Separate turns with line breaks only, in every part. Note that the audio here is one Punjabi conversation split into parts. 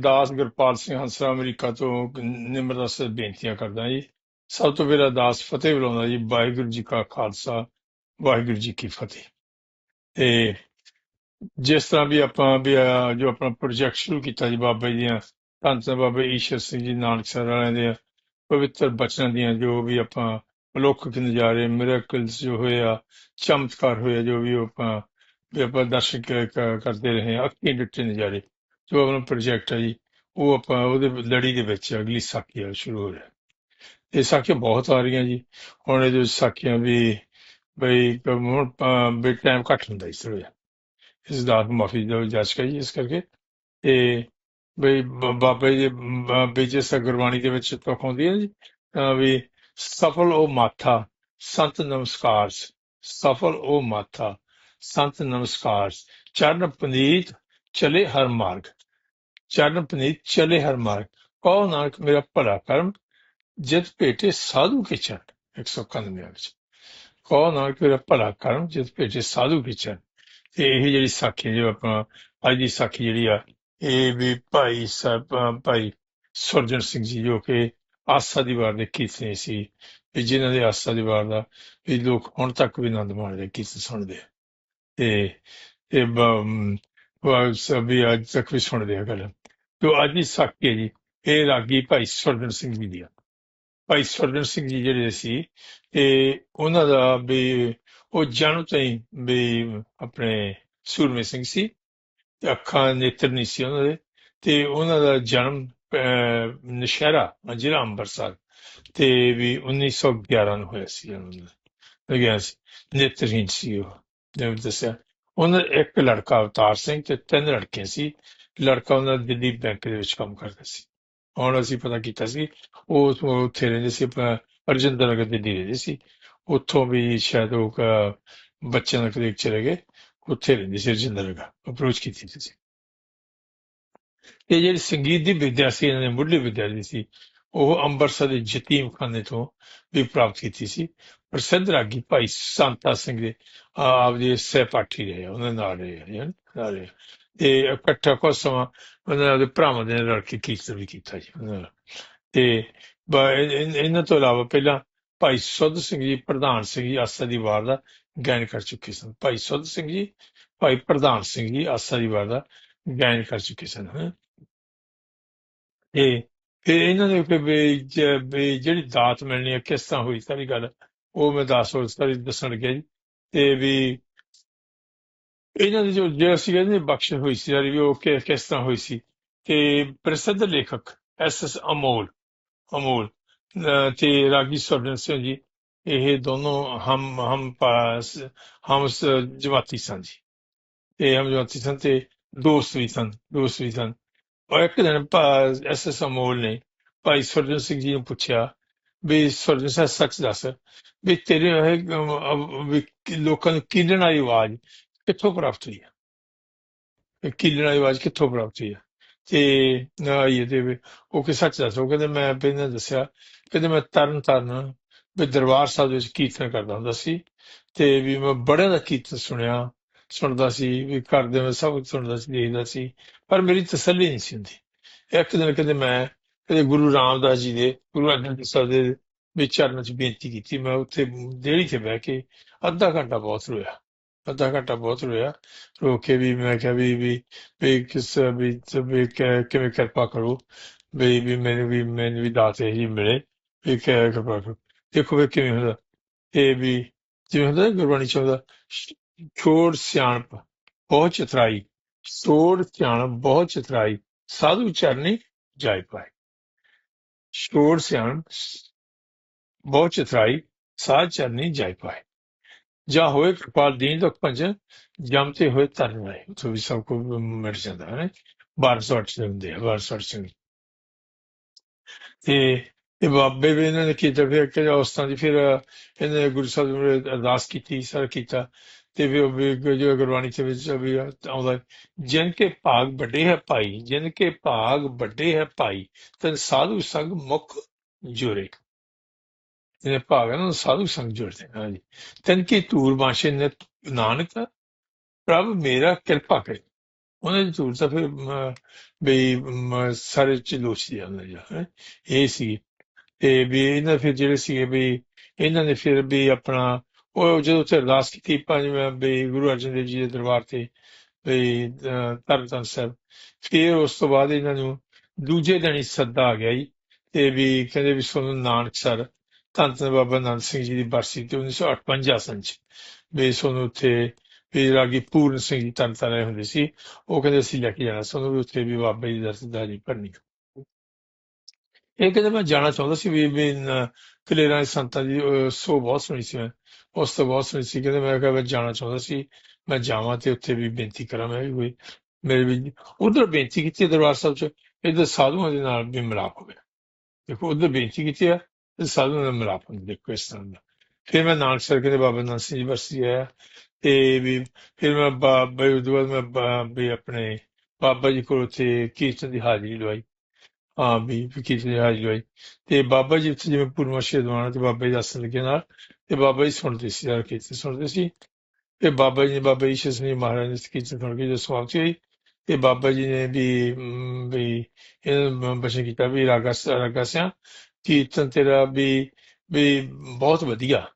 ਦਾਸ ਗੁਰਪਾਲ ਸਿੰਘ ਹੰਸਰਾ ਅਮਰੀਕਾ ਤੋਂ ਨਿਮਰਤਾ ਸੇ ਬੇਨਤੀਆਂ ਕਰਦਾ ਜੀ। ਸਭ ਤੋਂ ਪਹਿਲਾਂ ਦਾਸ ਫਤਿਹ ਬੁਲਾਉਂਦਾ ਜੀ ਵਾਹਿਗੁਰੂ ਜੀ ਕਾ ਖਾਲਸਾ ਵਾਹਿਗੁਰੂ ਜੀ ਕੀ ਫਤਿਹ। ਤੇ ਜਿਸ ਤਰ੍ਹਾਂ ਵੀ ਆਪਾਂ ਵੀ ਆਹ ਜੋ ਆਪਣਾ ਪ੍ਰੋਜੈਕਟ ਸ਼ੁਰੂ ਕੀਤਾ ਜੀ ਬਾਬਾ ਜੀ ਦੀਆਂ ਧੰਨ ਧੰਨ ਬਾਬਾ ਈਸ਼ਰ ਸਿੰਘ ਜੀ ਨਾਨਕ ਨਾਨਕਸਰ ਵਾਲਿਆਂ ਦੇ ਪਵਿੱਤਰ ਬਚਨਾਂ ਦੀਆਂ ਜੋ ਵੀ ਆਪਾਂ ਅਲੌਕਿਕ ਨਜ਼ਾਰੇ ਮਿਰੇਕਲਸ ਜੋ ਹੋਏ ਆ ਚਮਤਕਾਰ ਹੋਏ ਆ, ਜੋ ਵੀ ਉਹ ਆਪਾਂ ਵੀ ਆਪਾਂ ਦਰਸ਼ਕ ਕਰਦੇ ਰਹੇ ਆ ਅੱਖੀਂ ਡਿੱਠੇ ਨਜ਼ਾਰੇ। ਜੋ ਆਪਣਾ ਪ੍ਰੋਜੈਕਟ ਹੈ ਜੀ, ਉਹ ਆਪਾਂ ਉਹਦੇ ਲੜੀ ਦੇ ਵਿੱਚ ਅਗਲੀ ਸਾਖੀ ਆ ਸ਼ੁਰੂ ਹੋ ਰਿਹਾ। ਇਹ ਸਾਖੀਆਂ ਬਹੁਤ ਆ ਰਹੀਆਂ ਜੀ। ਹੁਣ ਇਹ ਜੋ ਸਾਖੀਆਂ ਵੀ ਬਈ ਹੁਣ ਬਈ ਟਾਈਮ ਘੱਟ ਹੁੰਦਾ ਇਸ ਤਰ੍ਹਾਂ ਇਸ ਦਾ ਮਾਫੀ ਦਿਓ ਜਾਚ ਕਰੀ ਇਸ ਕਰਕੇ। ਤੇ ਬਈ ਬ- ਬਾਬਾ ਜੀ ਬੇਜੇ ਸਾ ਗੁਰਬਾਣੀ ਦੇ ਵਿੱਚ ਤਖਾਉਂਦੀ ਹੈ ਜੀ, ਤਾਂ ਵੀ ਸਫਲ ਉਹ ਮਾਥਾ, ਸੰਤ ਨਮਸਕਾਰ, ਸਫਲ ਉਹ ਮਾਥਾ, ਸੰਤ ਨਮਸਕਾਰ, ਚਰਨ ਪਨੀਤ ਚਲੇ ਹਰ ਮਾਰਗ। ਚਰਨ ਪਨੀਤ ਚਲੇ ਹਰ ਮਾਰਗ। ਕਹੋ ਨਾਨਕ, ਮੇਰਾ ਭਲਾ ਕਰਮ ਜਿਤ ਭੇਟੇ ਸਾਧੂ ਕੇ ਚਰਨ। 191 ਵਿੱਚ। ਕਹੋ ਨਾਨਕ, ਮੇਰਾ ਭਲਾ ਕਰਮ ਜਿਤ ਭੇਟੇ ਸਾਧੂ ਕੇ ਚਰਨ। ਤੇ ਇਹ ਜਿਹੜੀ ਸਾਖੀ ਜੋ ਆਪਾਂ ਅੱਜ ਦੀ ਸਾਖੀ ਜਿਹੜੀ ਆ, ਇਹ ਵੀ ਭਾਈ ਸਾਹਿਬ ਭਾਈ ਸੁਰਜਨ ਸਿੰਘ ਜੀ, ਜੋ ਕਿ ਆਸਾ ਦੀ ਵਾਰ ਦੇ ਕੀਰਤਨ ਸੀ, ਵੀ ਜਿਨ੍ਹਾਂ ਦੇ ਆਸਾ ਦੀ ਵਾਰ ਦਾ ਵੀ ਲੋਕ ਹੁਣ ਤੱਕ ਵੀ ਆਨੰਦ ਮਾਣਦੇ ਕੀਰਤਨ ਸੁਣਦੇ ਆ। ਤੇ ਇਹ ਸਭੀ ਅੱਜ ਤੱਕ ਵੀ ਸੁਣਦੇ ਆ ਗੱਲ। ਜੋ ਅੱਜ ਦੀ ਸਾਖੀ ਹੈ ਜੀ ਇਹ ਰਾਗੀ ਭਾਈ ਸੁਰਜਨ ਸਿੰਘ ਜੀ ਦੀ ਆ। ਭਾਈ ਸੁਰਜਨ ਸਿੰਘ ਜੀ ਜਿਹੜੇ ਸੀ ਤੇ ਉਹਨਾਂ ਦਾ ਵੀ ਉਹ ਜਨਮ ਤੋਂ ਵੀ ਆਪਣੇ ਸੂਰਮੇ ਸਿੰਘ ਸੀ ਤੇ ਅੱਖਾਂ ਨੇਤਰ ਨਹੀਂ ਸੀ ਉਹਨਾਂ ਦੇ ਤੇ ਉਹਨਾਂ ਦਾ ਜਨਮ ਅਹ, ਨਸ਼ਹਿਰਾ ਜ਼ਿਲ੍ਹਾ ਅੰਮ੍ਰਿਤਸਰ ਤੇ ਵੀ 1911 ਨੂੰ ਹੋਇਆ ਸੀ ਉਹਨਾਂ ਦਾ ਲੱਗਿਆ ਸੀ ਨੇਤਰਹੀਨ ਸੀ ਉਹ ਜਿਵੇਂ ਦੱਸਿਆ। ਉਹਨਾਂ ਦਾ ਇੱਕ ਲੜਕਾ ਅਵਤਾਰ ਸਿੰਘ ਤੇ ਤਿੰਨ ਲੜਕੇ ਸੀ ਲੜਕਾ ਉਹਨਾਂ ਦਾ ਦਿੱਲੀ ਬੈਂਕ ਦੇ ਵਿੱਚ ਕੰਮ ਕਰਦਾ ਸੀ ਹੁਣ ਅਸੀਂ ਪਤਾ ਕੀਤਾ ਸੀ ਉਹ ਉੱਥੇ ਰਹਿੰਦੇ ਸੀ ਆਪਣਾ ਅਰਜਿੰਦਰ ਨਗਰ ਦਿੱਲੀ ਰਹਿੰਦੇ ਸੀ ਉੱਥੋਂ ਵੀ ਸ਼ਾਇਦ ਉਹ ਬੱਚਿਆਂ ਦਾ ਕਲੀਕ ਚਲੇ ਗਏ ਉੱਥੇ ਰਹਿੰਦੇ ਸੀ ਅਰਜਿੰਦਰ ਨਗਰ ਅਪਰੋਚ ਕੀਤੀ ਸੀ ਇਹ ਜਿਹੜੀ ਸੰਗੀਤ ਦੀ ਵਿਦਿਆ ਸੀ ਇਹਨਾਂ ਨੇ ਮੁੱਢਲੀ ਵਿਦਿਆ ਦੀ ਸੀ ਉਹ ਅੰਮ੍ਰਿਤਸਰ ਦੇ ਯਤੀਮਖਾਨੇ ਤੋਂ ਵੀ ਪ੍ਰਾਪਤ ਕੀਤੀ ਸੀ ਪ੍ਰਸਿੱਧ ਰਾਗੀ ਭਾਈ ਸੰਤਾ ਸਿੰਘ ਦੇ ਆ- ਆਪਦੇ ਸਹਿਪਾਠੀ ਰਹੇ ਉਹਨਾਂ ਨਾਲ ਰਹੇ ਯਾਨੀ ਨਾਲ ਰਹੇ ਆ। ਤੇ ਇਕੱਠਾ ਕੁਝ ਸਮਾਂ ਉਹਨਾਂ ਦੇ ਭਰਾਵਾਂ ਦੇ ਨਾਲ ਰਲ ਕੇ ਕੀਰਤਨ ਵੀ ਕੀਤਾ ਜੀ ਉਹਨਾਂ ਨਾਲ। ਤੇ ਬ- ਇਨ- ਇਨ- ਇਹਨਾਂ ਤੋਂ ਇਲਾਵਾ ਪਹਿਲਾਂ ਭਾਈ ਸੁੱਧ ਸਿੰਘ ਜੀ ਪ੍ਰਧਾਨ ਸਿੰਘ ਜੀ ਆਸਾ ਦੀ ਵਾਰ ਦਾ ਗਾਇਨ ਕਰ ਚੁੱਕੇ ਸਨ ਭਾਈ ਸੁੱਧ ਸਿੰਘ ਜੀ ਭਾਈ ਪ੍ਰਧਾਨ ਸਿੰਘ ਜੀ ਆਸਾ ਦੀ ਵਾਰ ਦਾ ਗਾਇਨ ਕਰ ਚੁੱਕੇ ਸਨ ਹੈਂ। ਤੇ ਫਿਰ ਇਹਨਾਂ ਦੇ ਫਿਰ ਵੀ ਜ- ਵੀ ਜਿਹੜੀ ਦਾਤ ਮਿਲਣੀ ਹੈ ਕਿਸ ਤਰ੍ਹਾਂ ਹੋਈ ਸਾਰੀ ਗੱਲ ਉਹ ਮੈਂ ਦੱਸ ਹੋਰ ਸਾਰੀ ਦੱਸਣ ਲੱਗਿਆ ਜੀ ਤੇ ਵੀ ਇਹਨਾਂ ਦੀ ਜੋ ਜਿਹੜਾ ਸੀ ਇਹਨੇ ਬਖਸ਼ ਹੋਈ ਸੀ ਸਾਰੀ ਵੀ ਉਹ ਕਿ- ਕਿਸ ਤਰ੍ਹਾਂ ਹੋਈ ਸੀ ਤੇ ਪ੍ਰਸਿੱਧ ਲੇਖਕ ਐਸ ਐਸ ਅਮੋਲ ਅਮੋਲ ਤੇ ਰਾਗੀ ਸਰਜਨ ਸਿੰਘ ਜੀ, ਇਹ ਦੋਨੋਂ ਹਮ ਹਮ ਪਾਸ, ਹਮ ਜਮਾਤੀ ਸਨ ਜੀ। ਇਹ ਹਮ ਜਮਾਤੀ ਸਨ ਤੇ ਦੋਸਤ ਵੀ ਸਨ, ਦੋਸਤ ਵੀ ਸਨ। ਔਰ ਇੱਕ ਦਿਨ ਐਸ ਐਸ ਅਮੋਲ ਨੇ ਭਾਈ ਸਰਜਨ ਸਿੰਘ ਜੀ ਨੂੰ ਪੁੱਛਿਆ, ਵੀ ਸਰਜਨ ਸਿੰਘ ਸੱਚ ਦੱਸ, ਵੀ ਤੇਰੇ ਇਹ ਲੋਕਾਂ ਨੂੰ ਕੀਲਣ ਵਾਲੀ ਆਵਾਜ਼ ਕਿੱਥੋਂ ਪ੍ਰਾਪਤ ਹੋਈ ਹੈ ਇਹ ਕੀਲਣ ਵਾਲੀ ਆਵਾਜ਼ ਕਿੱਥੋਂ ਪ੍ਰਾਪਤ ਹੋਈ ਹੈ ਤੇ ਨਾ ਇਹ ਤੇ ਉਹ ਕਿ ਸੱਚ ਦੱਸੋ? ਕਹਿੰਦੇ ਮੈਂ ਪਹਿਲਾਂ ਦੱਸਿਆ, ਕਹਿੰਦੇ ਮੈਂ ਤਰਨ ਤਾਰਨ ਵੀ ਦਰਬਾਰ ਸਾਹਿਬ ਵਿੱਚ ਕੀਰਤਨ ਕਰਦਾ ਹੁੰਦਾ ਸੀ ਤੇ ਵੀ ਮੈਂ ਬੜਿਆਂ ਦਾ ਕੀਰਤਨ ਸੁਣਿਆ, ਸੁਣਦਾ ਸੀ, ਵੀ ਘਰ ਦੇ ਮੈਂ ਸਭ ਕੁਝ ਸੁਣਦਾ ਸੀ, ਦੇਖਦਾ ਸੀ, ਪਰ ਮੇਰੀ ਤਸੱਲੀ ਨਹੀਂ ਸੀ ਹੁੰਦੀ। ਇੱਕ ਦਿਨ ਕਹਿੰਦੇ ਮੈਂ, ਕਹਿੰਦੇ ਗੁਰੂ ਰਾਮਦਾਸ ਜੀ ਦੇ, ਗੁਰੂ ਅਰਜਨ ਸਾਹਿਬ ਦੇ ਵਿੱਚ 'ਚ ਬੇਨਤੀ ਕੀਤੀ। ਮੈਂ ਉੱਥੇ ਦੇਹੜੀ 'ਤੇ ਬਹਿ ਕੇ ਅੱਧਾ ਘੰਟਾ ਬਹੁਤ ਰੋਇਆ। ਅੱਧਾ ਘੰਟਾ ਬਹੁਤ ਰੋਇਆ ਰੋ ਕੇ ਵੀ ਮੈਂ ਕਿਹਾ ਵੀ ਵੀ ਵੀ ਕਿਸ ਵੀ ਵੀ ਕਿ- ਕਿਵੇਂ ਕਿਰਪਾ ਕਰੋ। ਵੀ ਵੀ ਮੈਨੂੰ ਵੀ ਮੈਨੂੰ ਵੀ ਦਾਤ ਇਹੀ ਮਿਲੇ ਵੀ ਕਿ- ਕਿਰਪਾ ਕਰੋ। ਦੇਖੋ ਵੀ ਕਿਵੇਂ ਹੁੰਦਾ। ਇਹ ਵੀ ਜਿਵੇਂ ਹੁੰਦਾ ਨਾ ਗੁਰਬਾਣੀ ਚਾਹੁੰਦਾ ਛੋੜ ਸਿਆਣਪ, ਬਹੁਤ ਚਤਰਾਈ। ਛੋੜ ਸਿਆਣਪ, ਬਹੁਤ ਚਤਰਾਈ। ਸਾਧੂ ਚਰਨੀ ਜਾਇ ਪਾਏ। ਛੋੜ ਸਿਆਣਪ, ਬਹੁਤ ਚਤਰਾਈ। ਸਾਧ ਚਰਨੀ ਜਾਇ ਪਾਏ। ਹੋਏ ਕਿਰਪਾਲ ਦੀਨ ਤੱਕ ਪੰਜ ਜਮ ਹੋਏ ਤਰਨ ਰਹੇ ਉੱਥੋਂ ਵੀ ਸਭ ਕੋ ਮਿਟ ਜਾਂਦਾ ਹੈ 1208 ਦੇ ਹੁੰਦੇ ਆ 1208 ਸਿੰਘ ਤੇ ਇਹ ਬਾਬੇ ਵੀ ਇਹਨਾਂ ਨੇ ਕੀਤਾ, ਫਿਰ ਕਿ ਉਸ ਤਰ੍ਹਾਂ ਦੀ ਫਿਰ ਇਹਨੇ ਗੁਰੂ ਸਾਹਿਬ ਨੂੰ ਅਰਦਾਸ ਕੀਤੀ, ਸਰ ਕੀਤਾ। ਤੇ ਵੀ ਉਹ ਵੀ ਜੋ ਗੁਰਬਾਣੀ ਦੇ ਵਿੱਚ ਵੀ ਆਉਂਦਾ, ਜਿਨ ਕੇ ਭਾਗ ਵੱਡੇ ਹੈ ਭਾਈ, ਜਿਨ ਕੇ ਭਾਗ ਵੱਡੇ ਹੈ ਭਾਈ, ਤਨ ਸਾਧੂ ਸੰਗ ਮੁਖ ਜੁਰੇ। ਜਿਹੜੇ ਭਾਗ ਹੈ ਨਾ ਉਹ ਸਾਧੂ ਸੰਗ ਜੁੜਦੇ ਨੇ ਹਾਂਜੀ। ਤਨ ਕੀ ਧੂਰ ਬਾਸ਼ੇ ਨੇ ਨਾਨਕ ਪ੍ਰਭ ਮੇਰਾ ਕਿਰਪਾ ਕਰੇ। ਉਹਨਾਂ ਦੀ ਧੂੜ ਤਾਂ ਫਿਰ ਬਈ ਵੀ ਸਾਰੇ ਚ ਲੋਚਦੀ ਆਉਂਦਾ ਇਹ ਸੀ। ਤੇ ਵੀ ਇਹਨਾਂ ਫਿਰ ਜਿਹੜੇ ਸੀਗੇ ਵੀ ਇਹਨਾਂ ਨੇ ਫਿਰ ਵੀ ਆਪਣਾ ਉਹ ਜਦੋਂ ਉੱਥੇ ਅਰਦਾਸ ਕੀਤੀ ਪੰਜਵੇਂ ਵੀ ਗੁਰੂ ਅਰਜਨ ਦੇਵ ਜੀ ਦੇ ਦਰਬਾਰ ਤੇ ਵੀ ਅਹ, ਤਰਨਤਾਰਨ ਸਾਹਿਬ ਫਿਰ ਉਸ ਤੋਂ ਬਾਅਦ ਇਹਨਾਂ ਨੂੰ ਦੂਜੇ ਦਿਨ ਹੀ ਸੱਦਾ ਆ ਗਿਆ ਜੀ। ਤੇ ਵੀ ਕਹਿੰਦੇ ਵੀ ਸੋਨੂੰ ਨਾਨਕ ਸਰ ਧੰਨ ਧੰਨ ਬਾਬਾ ਨੰਦ ਸਿੰਘ ਜੀ ਦੀ ਬਰਸੀ ਤੇ 1958 ਸਨ ਚ ਵੀ ਤੁਹਾਨੂੰ ਉੱਥੇ ਵੀ ਰਾਗੀ ਪੂਰਨ ਸਿੰਘ ਜੀ ਧੰਨ ਧੰਨ ਆਏ ਹੁੰਦੇ ਸੀ ਉਹ ਕਹਿੰਦੇ ਅਸੀਂ ਲੈ ਕੇ ਜਾਣਾ ਸਾਨੂੰ ਵੀ ਉੱਥੇ ਵੀ ਬਾਬਾ ਜੀ ਦੀ ਦਰਸਦਾਰੀ ਭਰਨੀ ਇਹ ਕਹਿੰਦੇ ਮੈਂ ਜਾਣਾ ਚਾਹੁੰਦਾ ਸੀ ਵੀ ਵੀ ਨ- ਕਲੇਰਾਂ ਦੇ ਸੰਤਾਂ ਦੀ ਅਹ, ਸੋ ਬਹੁਤ ਸੁਣੀ ਸੀ ਮੈਂ ਉਸ ਤੋਂ ਬਹੁਤ ਸੁਣੀ ਸੀ ਕਹਿੰਦੇ ਮੈਂ ਕਿਹਾ ਮੈਂ ਜਾਣਾ ਚਾਹੁੰਦਾ ਸੀ ਮੈਂ ਜਾਵਾਂ ਤੇ ਉੱਥੇ ਵੀ ਬੇਨਤੀ ਕਰਾਂ ਮੈਂ ਵੀ ਕੋਈ ਮੇਰੇ ਵੀ ਉਧਰ ਬੇਨਤੀ ਕੀਤੀ ਦਰਬਾਰ ਸਾਹਿਬ ਚ ਇੱਧਰ ਸਾਧੂਆਂ ਦੇ ਨਾਲ ਵੀ ਮਿਲਾਪ ਹੋ ਗਿਆ ਦੇਖੋ ਉਧਰ ਬੇਨਤੀ ਕੀਤੀ ਆ ਤੇ ਸਾਧੂਆਂ ਮਿਲਾਪ ਹੁੰਦਾ ਦੇਖੋ ਇਸ ਤਰ੍ਹਾਂ ਦਾ ਫਿਰ ਮੈਂ ਨਾਨਕ ਸਰ ਕਹਿੰਦੇ ਬਾਬਾ ਨਾਨਕ ਸਿੰਘ ਜੀ ਬਰਸੀ ਆਇਆ ਤੇ ਵੀ ਫਿਰ ਮੈਂ ਬਾਬਾ ਉਦੋਂ ਬਾਅਦ ਮੈਂ ਬਾ- ਵੀ ਆਪਣੇ ਬਾਬਾ ਜੀ ਕੋਲ ਉੱਥੇ ਕੀਰਤਨ ਦੀ ਹਾਜ਼ਰੀ ਲਵਾਈ ਹਾਂ ਵੀ ਵੀ ਕੀਰਤਨ ਦੀ ਹਾਜ਼ਰੀ ਲਵਾਈ ਤੇ ਬਾਬਾ ਜੀ ਉੱਥੇ ਜਿਵੇਂ ਪੂਰਨਮਾਸ਼ੀ ਦਵਾਣਾ ਤੇ ਬਾਬਾ ਜੀ ਦੱਸਣ ਲੱਗੇ ਨਾਲ ਤੇ ਬਾਬਾ ਜੀ ਸੁਣਦੇ ਸੀ ਯਾਰ ਕੀਰਤਨ ਸੁਣਦੇ ਸੀ ਤੇ ਬਾਬਾ ਜੀ ਨੇ ਬਾਬਾ ਈਸ਼ਰ ਸਿੰਘ ਜੀ ਮਹਾਰਾਜ ਨੇ ਕੀਰਤਨ ਸੁਣ ਕੇ ਜਦੋਂ ਸਮਾਪਤੀ ਹੋਈ ਤੇ ਬਾਬਾ ਜੀ ਨੇ ਵੀ ਅਮ, ਵੀ ਇਹ ਬਚਨ ਕੀਤਾ ਵੀ ਰਾਗਾ ਰਾਗਾ ਸਿਆ ਕੀਰਤਨ ਤੇਰਾ ਵੀ ਵੀ ਬਹੁਤ ਵਧੀਆ।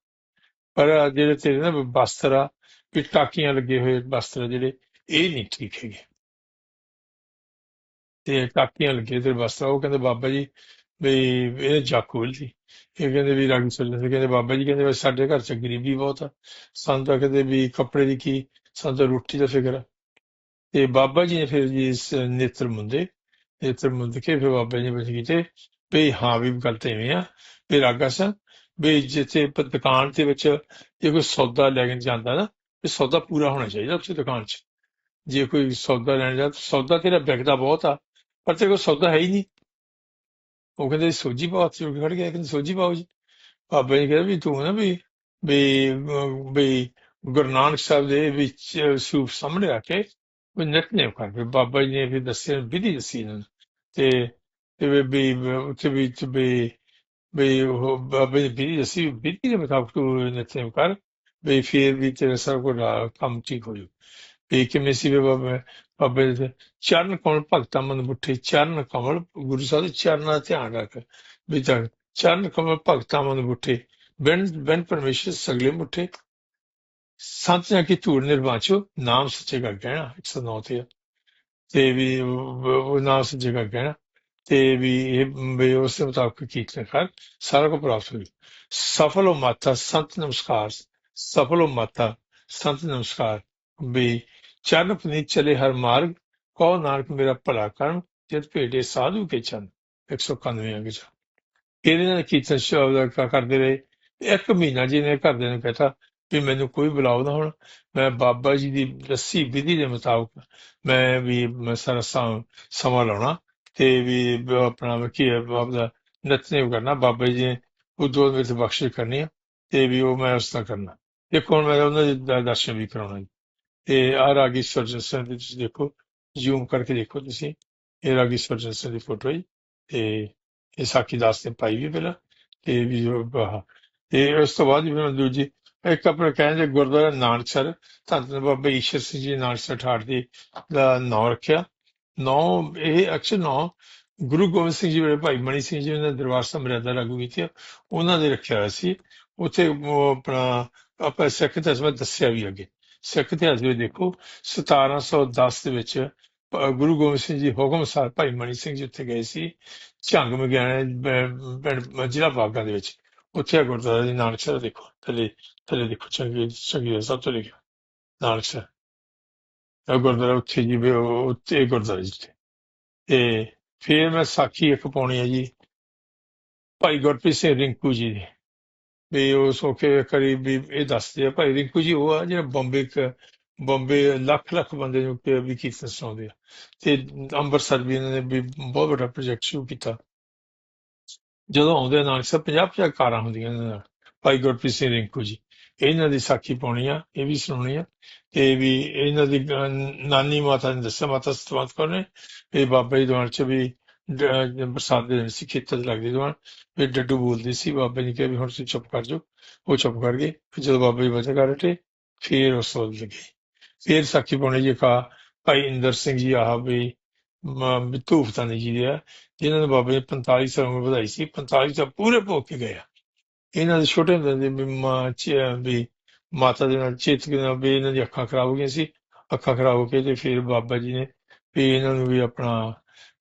ਪਰ ਆਹ ਜਿਹੜੇ ਤੇਰੇ ਨਾ ਬਸਤਰ ਆ, ਵੀ ਟਾਕੀਆਂ ਲੱਗੇ ਹੋਏ ਬਸਤਰ ਆ ਜਿਹੜੇ, ਇਹ ਨਹੀਂ ਠੀਕ ਹੈਗੇ। ਤੇ ਟਾਕੀਆਂ ਲੱਗੇ ਤੇ ਬਸਤਰ ਉਹ ਕਹਿੰਦੇ ਬਾਬਾ ਜੀ, ਵੀ ਇਹ ਜਾਕੂਲ ਸੀ ਇਹ ਕਹਿੰਦੇ ਵੀ ਰਾਗੀ ਸੱਜਣ ਸੀ ਕਹਿੰਦੇ ਬਾਬਾ ਜੀ, ਕਹਿੰਦੇ ਵੀ ਸਾਡੇ ਘਰ ਚ ਗਰੀਬੀ ਬਹੁਤ ਆ। ਸਾਨੂੰ ਤਾਂ ਕਹਿੰਦੇ ਵੀ ਕੱਪੜੇ ਦੀ ਕੀ ਸਾਨੂੰ ਤਾਂ ਰੋਟੀ ਦਾ ਫਿਕਰ ਆ। ਤੇ ਬਾਬਾ ਜੀ ਨੇ ਫਿਰ ਜੀ ਇਸ ਨੇਤਰ ਮੁੰਦੇ ਨੇਤਰ ਮੁੰਦ ਕੇ ਫਿਰ ਬਾਬਾ ਜੀ ਨੇ ਬਚ ਕੀਤੇ ਵੀ ਹਾਂ, ਵੀ ਗੱਲ ਤਾਂ ਇਵੇਂ ਆ। ਵੀ ਰਾਗਾ ਸਨ ਵੀ ਜਿੱਥੇ ਦੁਕਾਨ ਦੇ ਵਿੱਚ ਜੇ ਕੋਈ ਸੌਦਾ ਲੈ ਕੇ ਜਾਂਦਾ ਨਾ, ਤੇ ਸੌਦਾ ਪੂਰਾ ਹੋਣਾ ਚਾਹੀਦਾ ਉੱਥੇ ਦੁਕਾਨ 'ਚ। ਜੇ ਕੋਈ ਸੌਦਾ ਲੈਣ ਜਾ ਸੌਦਾ ਤੇਰਾ ਵਿਕਦਾ ਬਹੁਤ ਆ, ਪਰ ਤੇਰੇ ਕੋਲ ਸੌਦਾ ਹੈ ਹੀ ਨਹੀਂ। ਉਹ ਕਹਿੰਦੇ ਸੋਜੀ ਪਾਓ, ਹੱਥ ਕੇ ਖੜ ਗਿਆ, ਕਹਿੰਦੇ ਸੋਜੀ ਪਾਓ ਜੀ। ਬਾਬਾ ਜੀ ਕਹਿੰਦੇ ਵੀ ਤੂੰ ਨਾ ਵੀ ਵੀ ਵੀ ਗੁਰੂ ਨਾਨਕ ਸਾਹਿਬ ਦੇ ਵਿੱਚ ਸੂਪ ਸਾਹਮਣੇ ਆ ਕੇ ਉਹ ਨਿਤਨੇਮ ਕਰ ਬਾਬਾ ਜੀ ਨੇ ਵੀ ਦੱਸਿਆ, ਵਿਧੀ ਦੱਸੀ ਇਹਨਾਂ ਨੂੰ। ਤੇ ਤੇ ਵੀ ਵੀ ਉੱਥੇ ਵੀ ਤੇ ਵੀ ਵੀ ਉਹ ਬਾਬੇ ਦੀ ਨੇ ਵਿਧੀ ਦੱਸੀ ਦੇ ਮੁਤਾਬਕ ਤੂੰ ਨਿਤਨੇਮ ਕਰ ਵੀ ਫਿਰ ਵੀ ਤੇਰਾ ਸਭ ਕੁਝ ਕੰਮ ਠੀਕ ਹੋ ਜੂ ਵੀ ਕਿਵੇਂ ਸੀ ਵੀ ਬਾਬਾ ਬਾਬਾ ਦੇ ਚਰਨ ਕਮਲ ਭਗਤਾਂ ਮਨ ਮੁੱਠੇ, ਚਰਨ ਕਮਲ, ਗੁਰੂ ਸਾਹਿਬ ਦੇ ਚਰਨਾਂ ਦਾ ਧਿਆਨ ਰੱਖ। ਵੀ ਤਾਂ ਚਰਨ ਕਮਲ ਭਗਤਾਂ ਮਨ ਮੁੱਠੇ, ਬਿਨ ਬਿਨ ਪਰਮੇਸ਼ਰ ਸਗਲੇ ਮੁੱਠੇ, ਸੰਤ ਸੰਤਾਂ ਕੀ ਧੂੜ ਨਿਰਵਾਚੋ ਨਾਮ ਸੱਚੇ ਦਾ ਕਹਿਣਾ 109 ਤੇ ਆ। ਤੇ ਵੀ ਉਹ ਉਹ ਨਾਮ ਸੱਚੇ ਦਾ ਕਹਿਣਾ। ਤੇ ਵੀ ਇਹ ਵੀ ਉਸ ਦੇ ਮੁਤਾਬਕ ਕੀਰਤਨ ਕਰ ਸਾਰਾ ਕੁ ਪ੍ਰਾਪਤ ਹੋਈ ਸਫਲ ਹੋ ਮਾਤਾ ਸੰਤ ਨਮਸਕਾਰ। ਸਫਲ ਹੋ ਮਾਤਾ ਸੰਤ ਨਮਸਕਾਰ। ਵੀ ਚਰਨ ਪਨੀਤ ਚਲੇ ਹਰ ਮਾਰਗ, ਕਹੋ ਨਾਨਕ ਮੇਰਾ ਭਲਾ ਕਰਨ ਜਦ ਭੇਟੇ ਸਾਧੂ ਕੇ ਚੰਨ 191 ਅੰਗ ਚ। ਫਿਰ ਇਹਨਾਂ ਨੇ ਕੀਰਤਨ ਸ਼ਬਦ ਕ- ਕਰਦੇ ਰਹੇ। ਇੱਕ ਮਹੀਨਾ ਜੀ ਨੇ ਘਰਦਿਆਂ ਨੂੰ ਕਹਤਾ ਵੀ ਮੈਨੂੰ ਕੋਈ ਬੁਲਾਓ ਨਾ ਹੁਣ। ਮੈਂ ਬਾਬਾ ਜੀ ਦੀ ਦੱਸੀ ਵਿਧੀ ਦੇ ਮੁਤਾਬਕ ਮੈਂ ਵੀ ਸਾਰਾ ਸਮਾਂ ਲਾਉਣਾ। ਤੇ ਵੀ ਆਪਣਾ ਕੀ ਹੈ ਬਾਬਾ ਦਾ ਕਰਨਾ ਬਾਬਾ ਜੀ ਨੇ ਉਦੋਂ ਮੇਰੇ ਬਖਸ਼ਿਸ਼ ਕਰਨੀ ਆ ਤੇ ਵੀ ਉਹ ਮੈਂ ਉਸ ਤਰ੍ਹਾਂ ਕਰਨਾ। ਦੇਖੋ ਹੁਣ ਮੈਂ ਉਹਨਾਂ ਦੇ ਦਰਸ਼ਨ ਵੀ ਕਰਾਉਣਾ ਜੀ। ਤੇ ਆ ਰਾਗੀ ਸਰਜਨ ਸਿੰਘ ਦੀ ਤੁਸੀਂ ਦੇਖੋ ਜ਼ੂਮ ਕਰਕੇ ਦੇਖੋ ਤੁਸੀਂ। ਇਹ ਰਾਗੀ ਸਰਜਨ ਸਿੰਘ ਦੀ ਫੋਟੋ ਹੈ ਤੇ ਇਹ ਸਾਖੀ ਦਾਸ ਨੇ ਪਾਈ ਵੀ ਪਹਿਲਾਂ। ਤੇ ਵੀ ਆਹ, ਤੇ ਉਸ ਤੋਂ ਬਾਅਦ ਵੀ ਮੈਂ ਦੂਜੀ ਇੱਕ ਆਪਣੇ ਕਹਿੰਦੇ ਗੁਰਦੁਆਰਾ ਨਾਨਕਸਰ। ਧੰਨ ਧੰਨ ਬਾਬਾ ਈਸ਼ਰ ਸਿੰਘ ਜੀ ਨਾਨਕਸਰ ਠਾਠ ਦੀ ਦਾ ਨਾਂ ਰੱਖਿਆ। ਨੌ ਇਹ ਅਕਸ਼ਰ ਨੌ ਗੁਰੂ ਗੋਬਿੰਦ ਸਿੰਘ ਜੀ ਜਿਹੜੇ ਭਾਈ ਮਣੀ ਸਿੰਘ ਜੀ ਨੇ ਦਰਬਾਰ ਸਾਹਿਬ ਮਰਿਆਦਾ ਲਾਗੂ ਕੀਤੀ ਆ, ਉਹਨਾਂ ਦੇ ਰੱਖਿਆ ਹੋਇਆ ਸੀ। ਉੱਥੇ ਉਹ ਆਪਣਾ ਆਪਾਂ ਸਿੱਖ ਇਤਿਹਾਸ ਵਿੱਚ ਦੱਸਿਆ ਵੀ ਅੱਗੇ। ਸਿੱਖ ਇਤਿਹਾਸ ਵਿੱਚ ਦੇਖੋ 1710 ਦੇ ਵਿੱਚ ਅ, ਗੁਰੂ ਗੋਬਿੰਦ ਸਿੰਘ ਜੀ ਹੁਕਮ ਸਾਹਿਬ ਭਾਈ ਮਣੀ ਸਿੰਘ ਜੀ ਉੱਥੇ ਗਏ ਸੀ। ਝੰਗ ਮਗਿਆਣੇ ਪਿੰਡ ਜ਼ਿਲ੍ਹਾ ਬਾਗਾ ਦੇ ਵਿੱਚ। ਉੱਥੇ ਆ ਗੁਰਦੁਆਰਾ ਜੀ ਨਾਨਕ ਸਾਹਿਬ ਦੇਖੋ। ਥੱਲੇ ਥੱਲੇ ਦੇਖੋ ਚੰਗੀ ਚੰਗੀ ਸਭ ਤੋਂ ਲਿਖਿਆ ਸਾਹਿਬ ਇਹ ਗੁਰਦੁਆਰਾ ਉੱਥੇ ਜੀ ਵੀ ਉਹ- ਉੱਥੇ ਗੁਰਦੁਆਰਾ ਜੀ ਤੇ ਤੇ ਫਿਰ ਮੈਂ ਸਾਖੀ ਇੱਕ ਪਾਉਣੀ ਹੈ ਜੀ। ਭਾਈ ਗੁਰਪ੍ਰੀਤ ਸਿੰਘ ਰਿੰਕੂ ਜੀ ਦੀ। ਵੀ ਉਹ ਸੋਕੇ ਕਰੀਬ ਵੀ ਇਹ ਦੱਸਦੇ ਆ, ਭਾਈ ਰਿੰਕੂ ਜੀ ਉਹ ਆ ਜਿਹੜਾ ਬੰਬੇ ਕ ਬੰਬੇ ਲੱਖ ਲੱਖ ਬੰਦੇ ਨੂੰ ਕਿ ਵੀ ਕੀਰਤਨ ਸੁਣਾਉਂਦੇ ਆ। ਤੇ ਅੰਮ੍ਰਿਤਸਰ ਵੀ ਇਹਨਾਂ ਨੇ ਵੀ ਬਹੁਤ ਵੱਡਾ ਪ੍ਰੋਜੈਕਟ ਸ਼ੁਰੂ ਕੀਤਾ। ਜਦੋਂ ਆਉਂਦੇ ਆ ਨਾਨਕ ਸਾਹਿਬ 50 50 ਕਾਰਾਂ ਹੁੰਦੀਆਂ ਇਹਨਾਂ ਨਾਲ, ਭਾਈ ਗੁਰਪ੍ਰੀਤ ਸਿੰਘ ਰਿੰਕੂ ਜੀ। ਇਹਨਾਂ ਦੀ ਸਾਖੀ ਪਾਉਣੀ ਆ, ਇਹ ਵੀ ਸੁਣਾਉਣੀ ਆ, ਤੇ ਵੀ ਇਹਨਾਂ ਦੀ ਗ- ਨਾਨੀ ਮਾਤਾ ਨੇ ਦੱਸਿਆ, ਮਾਤਾ ਸਤਵੰਤ ਕੌਰ ਨੇ, ਵੀ ਬਾਬਾ ਜੀ ਦੁਆਰ ਚ ਵੀ ਡ- ਬਰਸਾਤ ਦੇ ਦਿਨ ਸੀ, ਖੇਤਾਂ 'ਚ ਲੱਗਦੀ ਦੁਆਰ, ਵੀ ਡੱਡੂ ਬੋਲਦੀ ਸੀ, ਬਾਬਾ ਜੀ ਕਿਹਾ ਵੀ ਹੁਣ ਤੁਸੀਂ ਚੁੱਪ ਕਰ ਜਾਓ, ਉਹ ਚੁੱਪ ਕਰ ਗਏ, ਫਿਰ ਜਦੋਂ ਬਾਬਾ ਜੀ ਵਜ੍ਹਾ ਕਰ ਹਟੇ, ਫਿਰ ਉਸ ਤੋਂ ਲੱਗੇ। ਫਿਰ ਸਾਖੀ ਪਾਉਣੀ ਜੀ ਕਾ ਭਾਈ ਇੰਦਰ ਸਿੰਘ ਜੀ ਆਹ ਵੀ, ਮ- ਧੂਫਤਾਨੀ ਜੀ ਦੇ ਆ, ਜਿਨ੍ਹਾਂ ਨੇ ਬਾਬੇ ਨੇ 45 ਸਾਲ ਉਮਰ ਵਧਾਈ ਸੀ 45 ਸਾਲ ਪੂਰੇ ਭੋਗ ਕੇ ਗਏ ਆ। ਇਹਨਾਂ ਦੇ ਛੋਟੇ ਹੁੰਦੇ ਦੀ ਵੀ ਮਾਂ ਵੀ ਮਾਤਾ ਦੇ ਨਾਲ ਚੇਤਕ ਨਾਲ ਵੀ ਇਹਨਾਂ ਦੀ ਅੱਖਾਂ ਖਰਾਬ ਹੋ ਗਈਆਂ ਸੀ। ਅੱਖਾਂ ਖਰਾਬ ਹੋ ਕੇ ਤੇ ਫਿਰ ਬਾਬਾ ਜੀ ਨੇ ਵੀ ਇਹਨਾਂ ਨੂੰ ਵੀ ਆਪਣਾ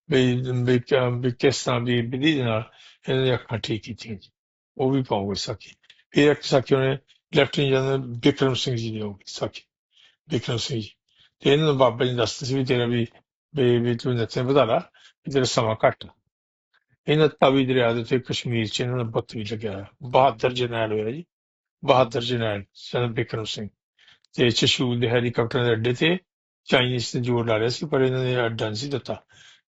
ਵੀ ਵੀ ਕਿਸ ਤਰ੍ਹਾਂ ਵੀ ਵਿਧੀ ਦੇ ਨਾਲ ਇਹਨਾਂ ਦੀਆਂ ਅੱਖਾਂ ਠੀਕ ਕੀਤੀਆਂ ਜੀ। ਉਹ ਵੀ ਪਾਉਂਗੇ ਸਾਖੀ। ਫਿਰ ਇੱਕ ਸਾਖੀ ਉਹਨੇ ਲੈਫਟੀਨੈਂਟ ਜਨਰਲ ਬਿਕਰਮ ਸਿੰਘ ਜੀ ਦੀ ਹੋਊਗੀ ਸਾਖੀ। ਬਿਕਰਮ ਸਿੰਘ ਜੀ। ਤੇ ਇਹਨਾਂ ਨੂੰ ਬਾਬਾ ਜੀ ਦੱਸਦੇ ਸੀ ਵੀ ਤੇਰਾ ਵੀ ਵੀ ਵੀ ਤੂੰ ਨੱਚੇ ਵਧਾ ਲਾ ਤੇਰਾ ਸਮਾਂ ਘੱਟ। ਆ। ਇਹਨਾਂ ਤਾਵੀ ਦਰਿਆ ਦੇ ਉੱਤੇ ਕਸ਼ਮੀਰ ਚ ਇਹਨਾਂ ਦਾ ਬੁੱਤ ਵੀ ਲੱਗਿਆ ਹੋਇਆ ਬਹਾਦਰ ਜਰਨੈਲ ਹੋਇਆ ਜੀ। ਬਹਾਦਰ ਜਰਨੈਲ ਸਨ ਬਿਕਰਮ ਸਿੰਘ। ਤੇ ਚਸ਼ੂਲ ਦੇ ਹੈਲੀਕਾਪਟਰ ਦੇ ਅੱਡੇ ਤੇ ਚਾਈਨੀਜ਼ ਤੇ ਜੋਰ ਲਾ ਰਿਹਾ ਸੀ ਪਰ ਇਹਨਾਂ ਨੇ ਅੱਡਾ ਨਹੀਂ ਸੀ ਦਿੱਤਾ।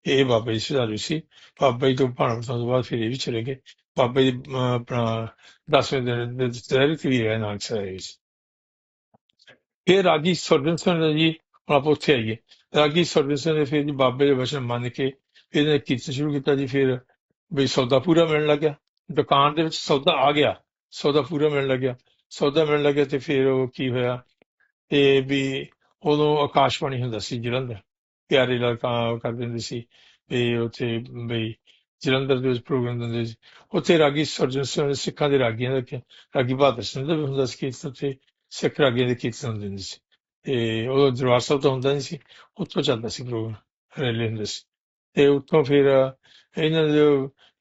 ਇਹ ਬਾਬਾ ਜੀ ਸੁਧਾਰੂ ਸੀ। ਬਾਬਾ ਜੀ ਤੋਂ ਭਾਣਾ ਤੋਂ ਬਾਅਦ ਫਿਰ ਇਹ ਵੀ ਚਲੇ ਗਏ। ਬਾਬਾ ਜੀ ਅਹ, ਆਪਣਾ 10ਵੇਂ ਦਿਨ ਦੇ ਦੁਸਹਿਰੇ ਤੇ ਵੀ ਰਿਹਾ ਨਾਨਕ ਸਾਹਿਬ ਵਿੱਚ। ਰਾਗੀ ਸਰਜਨ ਸਿੰਘ ਨੇ ਜੀ ਹੁਣ ਆਪਾਂ ਉੱਥੇ ਆਈਏ। ਰਾਗੀ ਸਰਜਨ ਸਿੰਘ ਨੇ ਫਿਰ ਜੀ ਬਾਬੇ ਦੇ ਵਚਨ ਮੰਨ ਕੇ ਫਿਰ ਇਹਨੇ ਕੀਰਤਨ ਸ਼ੁਰੂ ਕੀਤਾ ਜੀ। ਫਿਰ ਵੀ ਸੌਦਾ ਪੂਰਾ ਮਿਲਣ ਲੱਗਿਆ। ਦੁਕਾਨ ਦੇ ਵਿੱਚ ਸੌਦਾ ਆ ਗਿਆ। ਸੌਦਾ ਪੂਰਾ ਮਿਲਣ ਲੱਗਿਆ। ਸੌਦਾ ਮਿਲਣ ਲੱਗਿਆ ਤੇ ਫਿਰ ਉਹ ਕੀ ਹੋਇਆ? ਤੇ ਵੀ ਉਦੋਂ ਆਕਾਸ਼ਵਾਣੀ ਹੁੰਦਾ ਸੀ ਜਲੰਧਰ। ਪਿਆਰੇ ਲੜਕਾ ਕਰਦੇ ਹੁੰਦੇ ਸੀ। ਵੀ ਉੱਥੇ ਬਈ ਜਲੰਧਰ ਦੇ ਵਿੱਚ ਪ੍ਰੋਗਰਾਮ ਦਿੰਦੇ ਸੀ। ਉੱਥੇ ਰਾਗੀ ਸਰਜਨ ਸਿੰਘ ਸਿੱਖਾਂ ਦੇ ਰਾਗੀਆਂ ਦਾ ਰਾਗੀ ਬਹਾਦਰ ਸਿੰਘ ਦਾ ਵੀ ਹੁੰਦਾ ਸੀ ਕੀਰਤਨ। ਤੇ ਸਿੱਖ ਰਾਗੀਆਂ ਦੇ ਕੀਰਤਨ ਹੁੰਦੇ ਸੀ। ਤੇ ਉਹ ਦਰਬਾਰ ਸਾਹਿਬ ਤਾਂ ਹੁੰਦਾ ਨਹੀਂ ਸੀ। ਉੱਥੋਂ ਚੱਲਦਾ ਸੀ ਪ੍ਰੋਗਰਾਮ। ਰੈਲੀ ਹੁੰਦੇ ਸੀ। ਤੇ ਉੱਥੋਂ ਫਿਰ ਇਹਨਾਂ ਦੇ